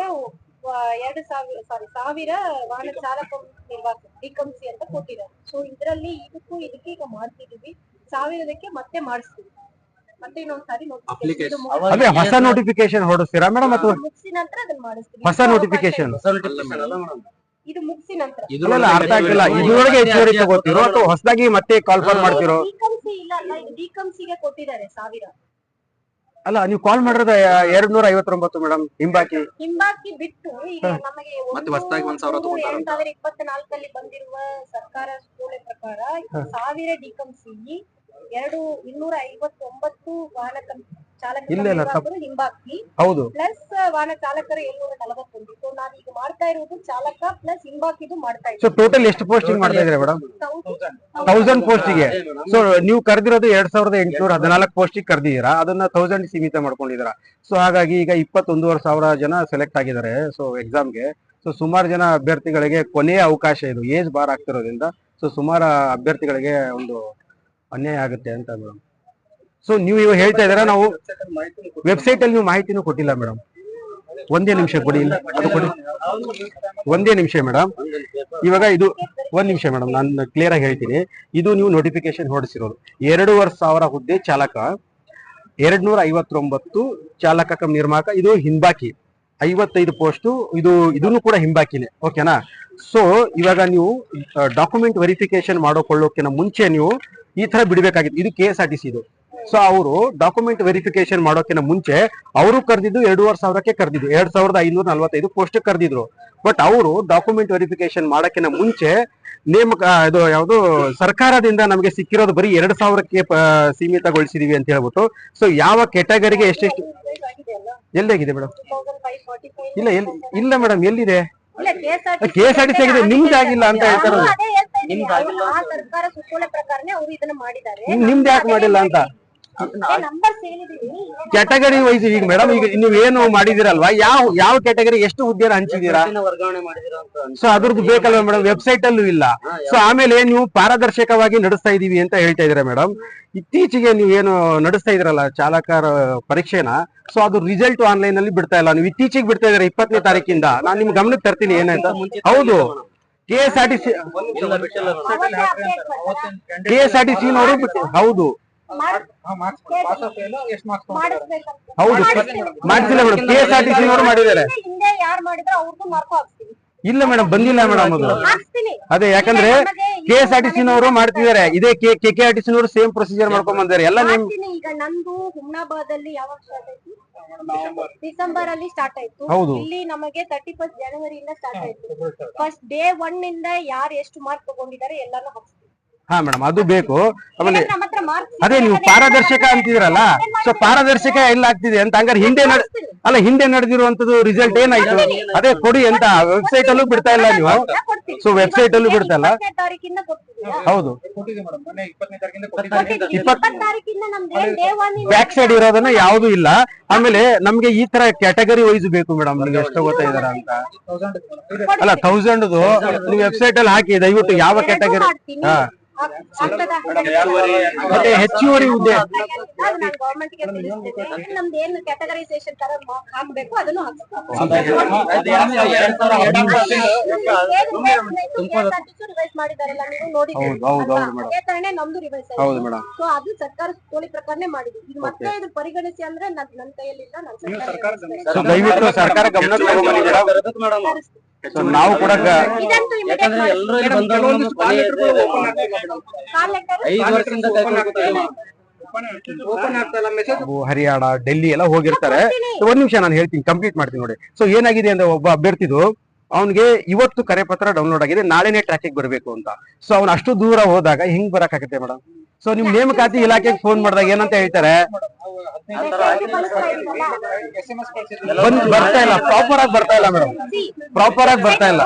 ಎರಡು ಸಾವಿರ ಸಾರಿ ಸಾವಿರ ವಾಹನ ಚಾಲಕ ನಿರ್ವಾಹಕ ಡಿಕಂಸಿ ಅಂತ ಕೊಟ್ಟಿದ್ದಾರೆ. ಸೊ ಇದರಲ್ಲಿ ಇದಕ್ಕೂ ಇದಕ್ಕೆ ಈಗ ಮಾಡ್ತಿದೀವಿ ಸಾವಿರದಕ್ಕೆ ಮತ್ತೆ ಮಾಡಿಸ್ತೀವಿ. ಮತ್ತೆ ಇನ್ನೊಂದ್ ಸಾರಿ ಅದೇ ಹೊಸ ನೋಟಿಫಿಕೇಶನ್ ಹೊರಡಿಸ್ತೀರಾ? ಮೇಡಮ್ ಅಥವಾ ಮುಗಿಸಿ ನಂತರ ಅದನ್ನ ಮಾಡಿಸ್ತೀವಿ. ಹೊಸ ನೋಟಿಫಿಕೇಶನ್ ಇದು ಮುಗಿಸಿ ನಂತರ. ಇಲ್ಲ ಅರ್ಥ ಆಗಿಲ್ಲ. ಇದ್ರೊಳಗೆ ಹೆಚ್ಚುವರಿ ತಗೋತಿರೋ ಅಥವಾ ಹೊಸದಾಗಿ ಮತ್ತೆ ಕಾಲ್ ಫಾರ್ ಮಾಡ್ತಿರೋ? ಡಿಕಂಸಿ ಇಲ್ಲ ಅಲ್ಲ ಇದು ಡಿಕಂಸಿಗೆ ಕೊಟ್ಟಿದ್ದಾರೆ ಸಾವಿರ. ಅಲ್ಲ ನೀವು ಕಾಲ್ ಮಾಡಿರೋದ ಎರಡ್ ನೂರ ಐವತ್ತೊಂಬತ್ತು ಮೇಡಮ್ ಹಿಂಬಾಕಿ. ಹಿಂಬಾಕಿ ಬಿಟ್ಟು ಈಗ ನಮಗೆ ಮತ್ತೆ ಹೊಸದಾಗಿ ಒಂದ್ ಸಾವಿರ. ಎರಡ್ ಸಾವಿರ ಇಪ್ಪತ್ನಾಲ್ಕಲ್ಲಿ ಬಂದಿರುವ ಸರ್ಕಾರ ಸ್ಕೂಲ್ ಪ್ರಕಾರ ಸಾವಿರ ಡಿಕಂಸಿ ಎರಡು ಇನ್ನೂರ ಐವತ್ತೊಂಬತ್ತು ವಾಹನ ಇಲ್ಲ, ಇಲ್ಲ. ಹಿಂಬಾಕಿ ಹೌದು. ಪ್ಲಸ್ ವಾಹನ ಚಾಲಕರು ಏಳ್ನೂರ ನಲವತ್ತೊಂದು ಸೊ ಈಗ ಮಾಡ್ತಾ ಇರುವುದು ಚಾಲಕ ಪ್ಲಸ್ ಹಿಂಬಾಕಿದು ಮಾಡ್ತಾ ಸೊ ಟೋಟಲ್ ಎಷ್ಟು ಪೋಸ್ಟಿಂಗ್ ಮಾಡ್ತಾ ಇದ್ರೆ ಮೇಡಮ್ ತೌಸಂಡ್ ಪೋಸ್ಟಿಗೆ ಸೊ ನೀವು ಕರೆದಿರೋದು ಎರಡ್ ಸಾವಿರದ ಎಂಟುನೂರ ಹದಿನಾಲ್ಕು ಪೋಸ್ಟಿಗೆ ಕರೆದಿದ್ದೀರಾ? ಅದನ್ನ ತೌಸಂಡ್ ಸೀಮಿತ ಮಾಡ್ಕೊಂಡಿದ್ದೀರಾ? ಸೊ ಹಾಗಾಗಿ ಈಗ ಇಪ್ಪತ್ತೊಂದೂವರೆ ಸಾವಿರ ಜನ ಸೆಲೆಕ್ಟ್ ಆಗಿದ್ದಾರೆ ಸೊ ಎಕ್ಸಾಮ್ಗೆ ಸೊ ಸುಮಾರು ಜನ ಅಭ್ಯರ್ಥಿಗಳಿಗೆ ಕೊನೆಯ ಅವಕಾಶ ಇದು. ಏಜ್ ಬಾರ್ ಆಗ್ತಿರೋದ್ರಿಂದ ಸೊ ಸುಮಾರು ಅಭ್ಯರ್ಥಿಗಳಿಗೆ ಒಂದು ಅನ್ಯಾಯ ಆಗುತ್ತೆ ಅಂತ ಮೇಡಮ್ ಸೊ ನೀವು ಇವಾಗ ಹೇಳ್ತಾ ಇದ್ದೀರಾ ನಾವು ವೆಬ್ಸೈಟ್ ಅಲ್ಲಿ ನೀವು ಮಾಹಿತಿನೂ ಕೊಟ್ಟಿಲ್ಲ ಮೇಡಮ್ ಒಂದೇ ನಿಮಿಷ ಕೊಡಿ, ಇಲ್ಲ, ಅದು ಕೊಡಿ. ಒಂದೇ ನಿಮಿಷ ಮೇಡಮ್ ಇವಾಗ ಇದು, ಒಂದ್ ನಿಮಿಷ ಮೇಡಮ್ ನಾನು ಕ್ಲಿಯರ್ ಆಗಿ ಹೇಳ್ತೀನಿ. ಇದು ನೀವು ನೋಟಿಫಿಕೇಶನ್ ಹೊರಡಿಸಿರೋದು ಎರಡೂವರೆ ಸಾವಿರ ಹುದ್ದೆ ಚಾಲಕ ಎರಡ್ ನೂರ ಐವತ್ತೊಂಬತ್ತು ಚಾಲಕ ಕಮ್ ನಿರ್ಮಾಕ, ಇದು ಹಿಂಬಾಕಿ. ಐವತ್ತೈದು ಪೋಸ್ಟು ಇದು ಇದನ್ನು ಕೂಡ ಹಿಂಬಾಕಿನೇ ಓಕೆನಾ ಸೊ ಇವಾಗ ನೀವು ಡಾಕ್ಯುಮೆಂಟ್ ವೆರಿಫಿಕೇಶನ್ ಮಾಡೋಕೊಳ್ಳೋಕಿನ ಮುಂಚೆ ನೀವು ಈ ತರ ಬಿಡಬೇಕಾಗಿತ್ತು. ಇದು K S R T C ಇದು. ಸೊ ಅವರು ಡಾಕ್ಯುಮೆಂಟ್ ವೆರಿಫಿಕೇಶನ್ ಮಾಡೋಕಿನ ಮುಂಚೆ ಅವರು ಕರೆದಿದ್ದು ಎರಡೂವರೆ ಸಾವಿರಕ್ಕೆ ಕರೆದಿದ್ದು. ಎರಡ್ ಸಾವಿರದ ಐನೂರ ನಲ್ವತ್ತೈದು ಪೋಸ್ಟ್ ಕರೆದಿದ್ರು. ಬಟ್ ಅವರು ಡಾಕ್ಯುಮೆಂಟ್ ವೆರಿಫಿಕೇಶನ್ ಮಾಡೋಕಿನ ಮುಂಚೆ ನೇಮಕ ಇದು ಯಾವುದು ಸರ್ಕಾರದಿಂದ ನಮಗೆ ಸಿಕ್ಕಿರೋದು ಬರೀ ಎರಡ್ ಸಾವಿರಕ್ಕೆ ಸೀಮಿತಗೊಳಿಸಿದೀವಿ ಅಂತ ಹೇಳ್ಬಿಟ್ಟು. ಸೊ ಯಾವ ಕೆಟಗರಿಗೆ ಎಷ್ಟೆಷ್ಟು ಎಲ್ಲಾಗಿದೆ ಮೇಡಮ್ ಇಲ್ಲ ಎಲ್ಲಿ ಇಲ್ಲ ಮೇಡಮ್ ಎಲ್ಲಿದೆ? ಇಲ್ಲ ಟಿ ಸಿ ಆಗಿದೆ, ನಿಮ್ದು ಆಗಿಲ್ಲ ಅಂತ ಹೇಳ್ತಾರೆ. ನಿಮ್ದು ಯಾಕೆ ಮಾಡಿಲ್ಲ ಅಂತ? ಕ್ಯಾಟಗರಿ ವೈಸ್ ಈಗ ಮೇಡಮ್ ಈಗ ನೀವು ಏನು ಮಾಡಿದಿರಲ್ವಾ ಯಾವ ಯಾವ ಕ್ಯಾಟಗರಿ ಎಷ್ಟು ಹುದ್ದೆನ ಹಂಚಿದೀರಾ ಸೊ ಅದ್ರದ್ದು ಬೇಕಲ್ವಾ ಮೇಡಮ್? ವೆಬ್ಸೈಟ್ ಅಲ್ಲೂ ಇಲ್ಲ ಸೊ ಆಮೇಲೆ ನೀವು ಪಾರದರ್ಶಕವಾಗಿ ನಡೆಸ್ತಾ ಇದೀವಿ ಅಂತ ಹೇಳ್ತಾ ಇದೀರಾ ಮೇಡಮ್. ಇತ್ತೀಚೆಗೆ ನೀವು ಏನು ನಡೆಸ್ತಾ ಇದ್ರಲ್ಲ ಚಾಲಕರ ಪರೀಕ್ಷೆನ? ಸೊ ಅದು ರಿಸಲ್ಟ್ ಆನ್ಲೈನ್ ಅಲ್ಲಿ ಬಿಡ್ತಾ ಇಲ್ಲ. ನೀವು ಇತ್ತೀಚೆಗೆ ಬಿಡ್ತಾ ಇದ್ದೀರಾ ಇಪ್ಪತ್ತನೇ ತಾರೀಕಿಂದ? ನಾನು ನಿಮ್ ಗಮನಕ್ಕೆ ತರ್ತೀನಿ ಏನಂತ. ಹೌದು. K S R T C K S R T C ನವರು ಹೌದು. ಹೌದು ಮಾಡಿಸ್ತೀವಿ. ಮಾಡ್ತಿಲ್ಲ madam. K S R T C ನವರು ಮಾಡಿದ್ದಾರೆ ಹಿಂದೆ ಯಾರು ಮಾಡಿದ್ರು ಅವ್ರಿಗೂ ಮಾರ್ಕು ಹಾಕ್ಸ್ತೀವಿ ಇಲ್ಲ ಮೇಡಮ್ ಬಂದಿಲ್ಲ ಮೇಡಮ್ ಅದು. ಯಾಕಂದ್ರೆ K S R T C ನವರು ಮಾಡ್ತಿದ್ದಾರೆ. ಇದೇ K K R T C ನವರು ಸೇಮ್ ಪ್ರೊಸೀಜರ್ ಮಾಡ್ಕೊಂಡ್ ಬಂದಿದ್ದಾರೆ. ಎಲ್ಲ ನಿಮ್ ಈಗ ನಂದು ಹುಮ್ನಾಬಾದಲ್ಲಿ ಯಾವಾಗ ಸ್ಟಾರ್ಟ್ ಆಯ್ತು ಡಿಸೆಂಬರ್ ಅಲ್ಲಿ ಸ್ಟಾರ್ಟ್ ಆಯ್ತು. ಇಲ್ಲಿ ನಮಗೆ ತರ್ಟಿ ಫಸ್ಟ್ ಜನವರಿಯಿಂದ ಸ್ಟಾರ್ಟ್ ಆಯ್ತು. ಫಸ್ಟ್ ಡೇ ಒನ್ ಇಂದ ಯಾರು ಎಷ್ಟು ಮಾರ್ಕ್ ತಗೊಂಡಿದ್ದಾರೆ ಎಲ್ಲಾನು ಹಾಕ್ಸ್ತೀವಿ ಹಾ ಮೇಡಮ್ ಅದು ಬೇಕು. ಆಮೇಲೆ ಅದೇ ನೀವು ಪಾರದರ್ಶಕ ಅಂತಿದ್ರಲ್ಲ ಸೊ ಪಾರದರ್ಶಕ ಎಲ್ಲ ಆಗ್ತಿದೆ ಅಂತ. ಹಂಗಾರೆ ಹಿಂದೆ ನಡ್ ಅಲ್ಲ ಹಿಂದೆ ನಡೆದಿರುವಂತದ್ದು ರಿಸಲ್ಟ್ ಏನಾಯ್ತು? ಅದೇ ಕೊಡಿ ಅಂತ. ವೆಬ್ಸೈಟ್ ಅಲ್ಲೂ ಬಿಡ್ತಾ ಇಲ್ಲ ನೀವು. ಸೊ ವೆಬ್ಸೈಟ್ ಅಲ್ಲೂ ಬಿಡ್ತಾ ಇಲ್ಲ? ಹೌದು. ಬ್ಯಾಕ್ ಸೈಡ್ ಇರೋದನ್ನ ಯಾವ್ದು ಇಲ್ಲ. ಆಮೇಲೆ ನಮ್ಗೆ ಈ ತರ ಕ್ಯಾಟಗರಿ ವೈಸ್ ಬೇಕು ಮೇಡಮ್ ನಿಮ್ಗೆ ಎಷ್ಟು ಗೊತ್ತಾ ಇದಾರ ಅಂತ. ಅಲ್ಲ ತೌಸಂಡ್ ನೀವು ವೆಬ್ಸೈಟ್ ಅಲ್ಲಿ ಹಾಕಿ ದಯವಿಟ್ಟು ಯಾವ ಕ್ಯಾಟಗರಿ. ಹಾ. ಮತ್ತೆ ಹೆಚ್ಚುವರಿ ಹುದ್ದೆ. ನಮ್ದು ಏನು ಕ್ಯಾಟಗರೈಸೇಷನ್ ತರ ಹಾಕ್ಬೇಕು ಅದನ್ನು ರಿವೈಸ್ ಮಾಡಿದಾರಲ್ಲ ನೀವು ನಮ್ದು ರಿವೈಸ್ ಸೊ ಅದು ಸರ್ಕಾರ ಕೋಳಿ ಪ್ರಕಾರನೇ ಮಾಡಿದ್ವಿ ಇದು ಮತ್ತೆ ಇದು ಪರಿಗಣಿಸಿ ಅಂದ್ರೆ ನನ್ ನನ್ನ ಕೈಯಲ್ಲಿಲ್ಲ ನಾನು ಸೊ ದಯವಿಟ್ಟು ಸರ್ಕಾರ ಗಮನ ನಾವು ಕೂಡ ಯಾಕಂದ್ರೆ ಎಲ್ಲರೂ ಇಲ್ಲಿ ಬಂದವರು. ಐದು ವರ್ಷದಿಂದ ಹರಿಯಾಣ ಡೆಲ್ಲಿ ಎಲ್ಲ ಹೋಗಿರ್ತಾರೆ. ಒಂದ್ ನಿಮಿಷ ನಾನು ಹೇಳ್ತೀನಿ ಕಂಪ್ಲೀಟ್ ಮಾಡ್ತೀನಿ ನೋಡಿ. ಸೊ ಏನಾಗಿದೆ ಅಂದ್ರೆ ಒಬ್ಬ ಅಭ್ಯರ್ಥಿದು ಅವನಿಗೆ ಇವತ್ತು ಕರೆ ಪತ್ರ ಡೌನ್ಲೋಡ್ ಆಗಿದೆ ನಾಳೆನೇ ಟ್ರ್ಯಾಕಿಗೆ ಬರಬೇಕು ಅಂತ. ಸೊ ಅವ್ನು ಅಷ್ಟು ದೂರ ಹೋದಾಗ ಹೆಂಗ್ ಬರಕಾಗತ್ತೆ ಮೇಡಮ್? ಸೊ ನಿಮ್ ನೇಮಕಾತಿ ಇಲಾಖೆಗೆ ಫೋನ್ ಮಾಡಿದಾಗ ಏನಂತ ಹೇಳ್ತಾರೆ? ಬರ್ತಾ ಇಲ್ಲ. ಪ್ರಾಪರ್ ಆಗಿ ಬರ್ತಾ ಇಲ್ಲ ಮೇಡಮ್ ಪ್ರಾಪರ್ ಆಗಿ ಬರ್ತಾ ಇಲ್ಲ.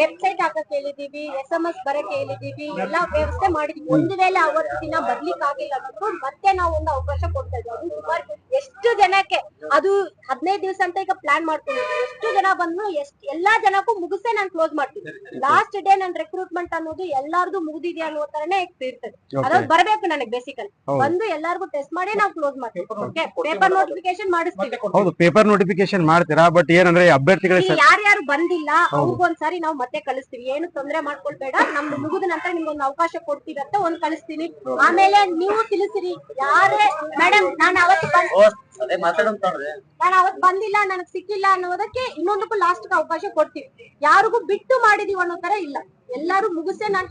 ವೆಬ್ಸೈಟ್ ಹಾಕಕ್ ಹೇಳಿದೀವಿ ಎಸ್ ಎಂ ಎಸ್ ಬರಕ್ ಹೇಳಿದೀವಿ ಎಲ್ಲಾ ವ್ಯವಸ್ಥೆ ಮಾಡಿದ್ವಿ. ಒಂದು ವೇಳೆ ಅವತ್ತು ದಿನ ಬರ್ಲಿಕ್ಕೆ ಆಗಿಲ್ಲ ಅಂದ್ರು ಮತ್ತೆ ನಾವು ಒಂದು ಅವಕಾಶ ಕೊಡ್ತಾ ಇದ್ವಿ. ಅದು ಸುಮಾರು ಎಷ್ಟು ಜನಕ್ಕೆ ಅದು ಹದಿನೈದು ದಿವಸ ಅಂತ ಈಗ ಪ್ಲಾನ್ ಮಾಡ್ಕೊಂಡಿದ್ವಿ. ಎಷ್ಟು ಜನ ಬಂದ್ರು ಎಷ್ಟು ಎಲ್ಲಾ ಜನಕ್ಕೂ ಮುಗಿಸೇ ನಾನು ಕ್ಲೋಸ್ ಮಾಡ್ತೀನಿ. ಲಾಸ್ಟ್ ಡೇ ನನ್ ರೆಕ್ರೂಟ್ಮೆಂಟ್ ಅನ್ನೋದು ಎಲ್ಲಾರ್ದು ಮುಗಿದಿದೆ ಅನ್ನೋ ತರನೇ ಇರ್ತದೆ. ಅದ್ರಲ್ಲಿ ಬರ್ಬೇಕು ನನಗೆ ಬೇಸಿಕಲಿ ಬಂದು ಎಲ್ಲಾರ್ಗು ಟೆಸ್ಟ್ ಮಾಡಿ ನಾವು ಕ್ಲೋಸ್ ಮಾಡ್ತೀವಿ. ಓಕೆ ಪೇಪರ್ ನೋಟಿಫಿಕೇಶನ್ ಮಾಡಿಸ್ತೀವಿ. ಹೌದು ಪೇಪರ್ ನೋಟಿಫಿಕೇಶನ್ ಮಾಡ್ತೀರಾ? ಬಟ್ ಏನಂದ್ರೆ ಅಭ್ಯರ್ಥಿಗಳ ಇಲ್ಲಿ ಯಾರ್ಯಾರು ಬಂದಿಲ್ಲ ಅವ್ರಿಗೊಂದ್ಸಾರಿ ನಾವು ಮತ್ತೆ ಕಳಿಸ್ತೀವಿ. ಏನು ತೊಂದ್ರೆ ಮಾಡ್ಕೊಳ್ಬೇಡ. ನಮ್ದು ಮುಗಿದ ನಂತರ ನಿಮ್ಗೊಂದು ಅವಕಾಶ ಕೊಡ್ತೀವಿ ಅಂತ ಒಂದ್ ಕಳಿಸ್ತೀನಿ. ಆಮೇಲೆ ನೀವು ತಿಳಿಸಿರಿ. ಯಾರೇ ಮೇಡಮ್ ನಾನು ಅವತ್ತು ನಾನು ಅವತ್ ಬಂದಿಲ್ಲ ನನಗ್ ಸಿಕ್ಕಿಲ್ಲ ಅನ್ನೋದಕ್ಕೆ ಇನ್ನೊಂದಕ್ಕೂ ಲಾಸ್ಟ್ ಅವಕಾಶ ಕೊಡ್ತೀವಿ. ಯಾರಿಗೂ ಬಿಟ್ಟು ಮಾಡಿದೀವಿ ಅನ್ನೋ ತರ ಇಲ್ಲ. ಎಲ್ಲಾರು ಮುಗಿಸೇ ನಾನು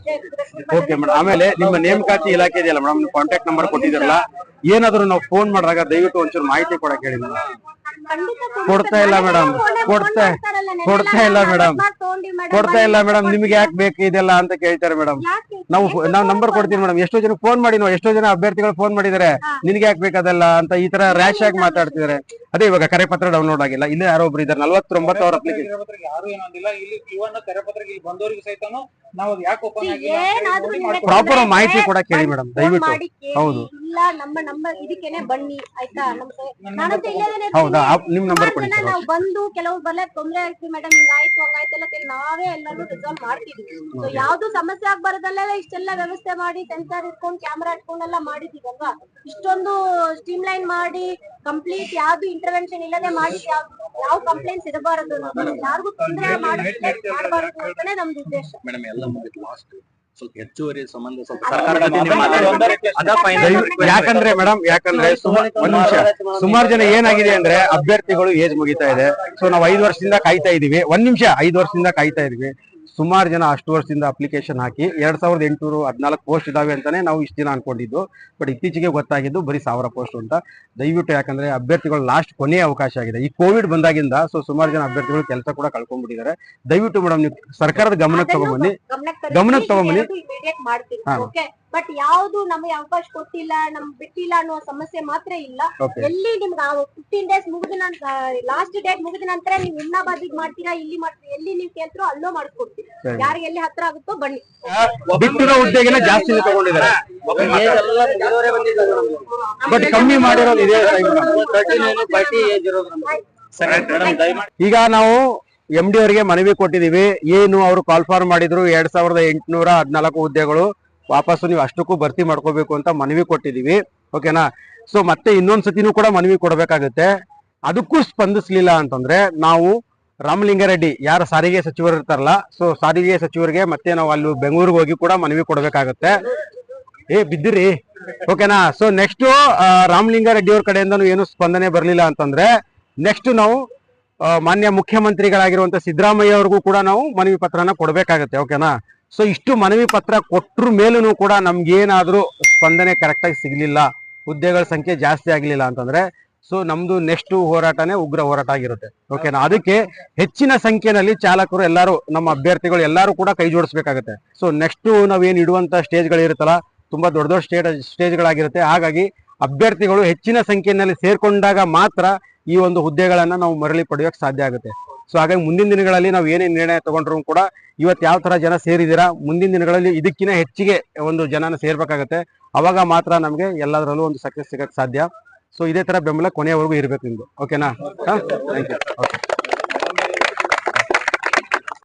ಓಕೆ ಮೇಡಮ್ ಆಮೇಲೆ ನಿಮ್ಮ ನೇಮಕಾತಿ ಇಲಾಖೆ ಇದೆಯಲ್ಲ ಮೇಡಮ್ ನೀವು ಕಾಂಟ್ಯಾಕ್ಟ್ ನಂಬರ್ ಕೊಟ್ಟಿದ್ದೀರಲ್ಲ? ಏನಾದ್ರು ನಾವು ಫೋನ್ ಮಾಡಿದಾಗ ದಯವಿಟ್ಟು ಒಂಚೂರು ಮಾಹಿತಿ ಕೊಡಕ್ ಹೇಳಿ madam. ಕೊಡ್ತಾ ಇಲ್ಲ ಮೇಡಮ್ ಕೊಡ್ತಾ- ಕೊಡ್ತಾ ಇಲ್ಲ ಮೇಡಮ್. ಕೊಡ್ತಾ ಇಲ್ಲ ಮೇಡಮ್ ನಿಮ್ಗೆ ಯಾಕೆ ಬೇಕು ಇದೆಲ್ಲ ಅಂತ ಕೇಳ್ತಾರೆ ಮೇಡಮ್. ನಾವು ನಾವು ನಂಬರ್ ಕೊಡ್ತೀವಿ ಮೇಡಮ್ ಎಷ್ಟೋ ಜನ ಫೋನ್ ಮಾಡಿ ನಾವು ಎಷ್ಟೋ ಜನ ಅಭ್ಯರ್ಥಿಗಳು ಫೋನ್ ಮಾಡಿದಾರೆ ನಿನ್ಗೆ ಯಾಕೆ ಬೇಕದಲ್ಲ ಅಂತ ಈ ತರ ರ್ಯಾಶ್ ಆಗಿ ಮಾತಾಡ್ತಿದ್ದಾರೆ. ಅದೇ ಇವಾಗ ಕರೆ ಪತ್ರ ಡೌನ್ಲೋಡ್ ಆಗಿಲ್ಲ ಇಲ್ಲೇ ಯಾರೋ ಒಬ್ರು ಇದ್ದಾರೆ ನಲ್ವತ್ತೊಂಬತ್ತು ಅವ್ರ ಅಪ್ಲಿಕೇಶನ್ ಪ್ರಾಪರ್ ಮಾಹಿತಿ ಕೂಡ ಕೇಳಿ ಹೇಳಿ ಮೇಡಮ್ ದಯವಿಟ್ಟು. ಹೌದು. ಇಲ್ಲ ನಮ್ಮ ನಂಬರ್ ಇದಕ್ಕೇನೆ ಬನ್ನಿ ಆಯ್ತಾ? ನಮ್ಮ ಹೌದಾ. ನಿಮ್ ನಂಬರ್ ಕೊಡಿ ನಾವು ಬಂದು ಕೆಲವು ಬರಲ್ಲ ತೊಂದ್ರೆ ಆಯ್ತು ಮೇಡಮ್ ಹಿಂಗಾಯ್ತು ಹಂಗಾಯ್ತು ಎಲ್ಲ ಕೇಳಿ. ನಾವೇ ಎಲ್ಲರೂ ರಿಸಾಲ್ವ್ ಮಾಡ್ತಿದ್ವಿ ಸೊ ಯಾವ್ದು ಸಮಸ್ಯೆ ಆಗ್ಬಾರ್ದಲ್ಲ ಇಷ್ಟೆಲ್ಲ ವ್ಯವಸ್ಥೆ ಮಾಡಿ ಸೆನ್ಸಾರ್ ಇಟ್ಕೊಂಡು ಕ್ಯಾಮ್ರಾ ಇಟ್ಕೊಂಡೆಲ್ಲ ಮಾಡಿದೀವಲ್ವಾ? ಇಷ್ಟೊಂದು ಸ್ಟ್ರೀಮ್ ಲೈನ್ ಮಾಡಿ ಕಂಪ್ಲೀಟ್ ಯಾವ್ದು ಇಂಟರ್ವೆನ್ಷನ್ ಇಲ್ಲದೆ ಮಾಡಿ ಯಾವ ಯಾವ ಕಂಪ್ಲೇಂಟ್ಸ್ ಇರಬಾರದು ಯಾರಿಗೂ ತೊಂದರೆ ಮಾಡಬಾರದು ಅಂತಾನೆ ನಮ್ದು ಉದ್ದೇಶ. ಮೇಡಮ್ ಎಲ್ಲ ಲಾಸ್ಟ್ ಸ್ವಲ್ಪ ಹೆಚ್ಚುವರಿ ಸಂಬಂಧ ಸ್ವಲ್ಪ. ಯಾಕಂದ್ರೆ ಮೇಡಮ್ ಯಾಕಂದ್ರೆ ಸುಮಾರ್ ಒಂದ್ ನಿಮಿಷ. ಸುಮಾರು ಜನ ಏನಾಗಿದೆ ಅಂದ್ರೆ ಅಭ್ಯರ್ಥಿಗಳು ಏಜ್ ಮುಗಿತಾ ಇದೆ. ಸೊ ನಾವು ಐದು ವರ್ಷದಿಂದ ಕಾಯ್ತಾ ಇದೀವಿ. ಒಂದ್ ನಿಮಿಷ ಐದು ವರ್ಷದಿಂದ ಕಾಯ್ತಾ ಇದೀವಿ. ಸುಮಾರು ಜನ ಅಷ್ಟು ವರ್ಷದಿಂದ ಅಪ್ಲಿಕೇಶನ್ ಹಾಕಿ ಎರಡ್ ಸಾವಿರದ ಎಂಟುನೂರು ಹದಿನಾಲ್ಕು ಪೋಸ್ಟ್ ಇದಾವೆ ಅಂತಾನೆ ನಾವು ಇಷ್ಟು ದಿನ ಅನ್ಕೊಂಡಿದ್ದು. ಬಟ್ ಇತ್ತೀಚೆಗೆ ಗೊತ್ತಾಗಿದ್ದು ಬರೀ ಸಾವಿರ ಪೋಸ್ಟ್ ಅಂತ. ದಯವಿಟ್ಟು ಯಾಕಂದ್ರೆ ಅಭ್ಯರ್ಥಿಗಳು ಲಾಸ್ಟ್ ಕೊನೆಯ ಅವಕಾಶ ಆಗಿದೆ. ಈ ಕೋವಿಡ್ ಬಂದಾಗಿಂದ ಸೊ ಸುಮಾರು ಜನ ಅಭ್ಯರ್ಥಿಗಳು ಕೆಲಸ ಕೂಡ ಕಳ್ಕೊಂಡ್ಬಿಟ್ಟಿದ್ದಾರೆ. ದಯವಿಟ್ಟು ಮೇಡಮ್ ನೀವು ಸರ್ಕಾರದ ಗಮನಕ್ಕೆ ತಗೊಂಡ್ಬನ್ನಿ ಗಮನಕ್ಕೆ ಗಮನಕ್ಕೆ ಬಟ್ ಯಾವ್ದು ನಮಗೆ ಅವಕಾಶ ಕೊಟ್ಟಿಲ್ಲ ನಮ್ ಬಿಟ್ಟಿಲ್ಲ ಅನ್ನೋ ಸಮಸ್ಯೆ ಮಾತ್ರ ಇಲ್ಲ. ಎಲ್ಲಿ ನಿಮ್ಗೆ ಫಿಫ್ಟೀನ್ ಡೇಸ್ ಮುಗಿದ ನಂತರ ಲಾಸ್ಟ್ ಡೇಟ್ ಮುಗಿದ ನಂತರ ನೀವು ಇನ್ನಾಬಾದಿಗೆ ಮಾಡ್ತೀರಾ ಇಲ್ಲಿ ಮಾಡ್ತೀರಾ ಎಲ್ಲಿ ನೀವು ಕೇಳ್ತೀರೋ ಅಲ್ಲೋ ಮಾಡ್ಕೊಡ್ತೀರಿ. ಯಾರಿಗೆ ಎಲ್ಲಿ ಹತ್ರ ಆಗುತ್ತೋ ಬನ್ನಿ. ಬಿಟ್ಟಿರೋ ಜಾಸ್ತಿ ತಗೊಂಡಿದ್ದಾರೆ. ಬಟ್ ಕಮ್ಮಿ ಮಾಡಿರೋದು ಇದೆ ಈಗ ನಾವು ಎಂ ಡಿ ಅವರಿಗೆ ಮನವಿ ಕೊಟ್ಟಿದೀವಿ. ಏನು ಅವರು ಕಾಲ್ ಫಾರ್ಮ್ ಮಾಡಿದ್ರು? ಎರಡ್ ಸಾವಿರದ ಎಂಟುನೂರ ಹದಿನಾಲ್ಕು ಹುದ್ದೆಗಳು. ವಾಪಸ್ಸು ನೀವು ಅಷ್ಟಕ್ಕೂ ಭರ್ತಿ ಮಾಡ್ಕೋಬೇಕು ಅಂತ ಮನವಿ ಕೊಟ್ಟಿದೀವಿ ಓಕೆನಾ ಸೊ ಮತ್ತೆ ಇನ್ನೊಂದ್ ಸತಿನೂ ಕೂಡ ಮನವಿ ಕೊಡಬೇಕಾಗುತ್ತೆ. ಅದಕ್ಕೂ ಸ್ಪಂದಿಸಲಿಲ್ಲ ಅಂತಂದ್ರೆ ನಾವು ರಾಮಲಿಂಗಾರೆಡ್ಡಿ, ಯಾರ ಸಾರಿಗೆ ಸಚಿವರು ಇರ್ತಾರಲ್ಲ ಸೊ ಸಾರಿಗೆ ಸಚಿವರಿಗೆ ಮತ್ತೆ ನಾವು ಅಲ್ಲಿ ಬೆಂಗಳೂರಿಗೆ ಹೋಗಿ ಕೂಡ ಮನವಿ ಕೊಡಬೇಕಾಗುತ್ತೆ. ಏ, ಬಿದ್ದಿರಿ. ಓಕೆನಾ ಸೊ ನೆಕ್ಸ್ಟ್ ರಾಮಲಿಂಗಾರೆಡ್ಡಿ ಅವ್ರ ಕಡೆಯಿಂದನೂ ಏನು ಸ್ಪಂದನೆ ಬರಲಿಲ್ಲ ಅಂತಂದ್ರೆ ನೆಕ್ಸ್ಟ್ ನಾವು ಮಾನ್ಯ ಮುಖ್ಯಮಂತ್ರಿಗಳಾಗಿರುವಂತ ಸಿದ್ದರಾಮಯ್ಯ ಅವ್ರಿಗೂ ಕೂಡ ನಾವು ಮನವಿ ಪತ್ರನ ಕೊಡಬೇಕಾಗತ್ತೆ. ಓಕೆನಾ ಸೊ ಇಷ್ಟು ಮನವಿ ಪತ್ರ ಕೊಟ್ಟರು ಮೇಲೂ ಕೂಡ ನಮ್ಗೇನಾದರೂ ಸ್ಪಂದನೆ ಕರೆಕ್ಟಾಗಿ ಸಿಗಲಿಲ್ಲ. ಹುದ್ದೆಗಳ ಸಂಖ್ಯೆ ಜಾಸ್ತಿ ಆಗಲಿಲ್ಲ ಅಂತಂದ್ರೆ ಸೊ ನಮ್ದು ನೆಕ್ಸ್ಟ್ ಹೋರಾಟನೇ ಉಗ್ರ ಹೋರಾಟ ಆಗಿರುತ್ತೆ. ಓಕೆನಾ ಅದಕ್ಕೆ ಹೆಚ್ಚಿನ ಸಂಖ್ಯೆಯಲ್ಲಿ ಚಾಲಕರು ಎಲ್ಲರೂ, ನಮ್ಮ ಅಭ್ಯರ್ಥಿಗಳು ಎಲ್ಲರೂ ಕೂಡ ಕೈ ಜೋಡಿಸ್ಬೇಕಾಗುತ್ತೆ. ಸೊ ನೆಕ್ಸ್ಟ್ ನಾವೇನು ಇಡುವಂತ ಸ್ಟೇಜ್ಗಳಿರುತ್ತಲ್ಲ, ತುಂಬಾ ದೊಡ್ಡ ದೊಡ್ಡ ಸ್ಟೇಜ್ ಸ್ಟೇಜ್ಗಳಾಗಿರುತ್ತೆ. ಹಾಗಾಗಿ ಅಭ್ಯರ್ಥಿಗಳು ಹೆಚ್ಚಿನ ಸಂಖ್ಯೆಯಲ್ಲಿ ಸೇರಿಕೊಂಡಾಗ ಮಾತ್ರ ಈ ಒಂದು ಹುದ್ದೆಗಳನ್ನು ನಾವು ಮರಳಿ ಪಡೆಯೋಕೆ ಸಾಧ್ಯ ಆಗುತ್ತೆ. ಸೊ ಹಾಗಾಗಿ ಮುಂದಿನ ದಿನಗಳಲ್ಲಿ ನಾವು ಏನೇ ನಿರ್ಣಯ ತಗೊಂಡ್ರು ಕೂಡ ಇವತ್ತು ಯಾವ ತರ ಜನ ಸೇರಿದ್ದೀರಾ, ಮುಂದಿನ ದಿನಗಳಲ್ಲಿ ಇದಕ್ಕಿಂತ ಹೆಚ್ಚಿಗೆ ಒಂದು ಜನನ ಸೇರ್ಬೇಕಾಗತ್ತೆ. ಅವಾಗ ಮಾತ್ರ ನಮಗೆ ಎಲ್ಲದರಲ್ಲೂ ಒಂದು ಸಕ್ಸಸ್ ಸಿಗಕ್ಕೆ ಸಾಧ್ಯ. ಸೊ ಇದೇ ತರ ಬೆಂಬಲ ಕೊನೆಯವರೆಗೂ ಇರಬೇಕು ನಿಮ್ದು. ಓಕೆನಾ ಥ್ಯಾಂಕ್ ಯು ಓಕೆ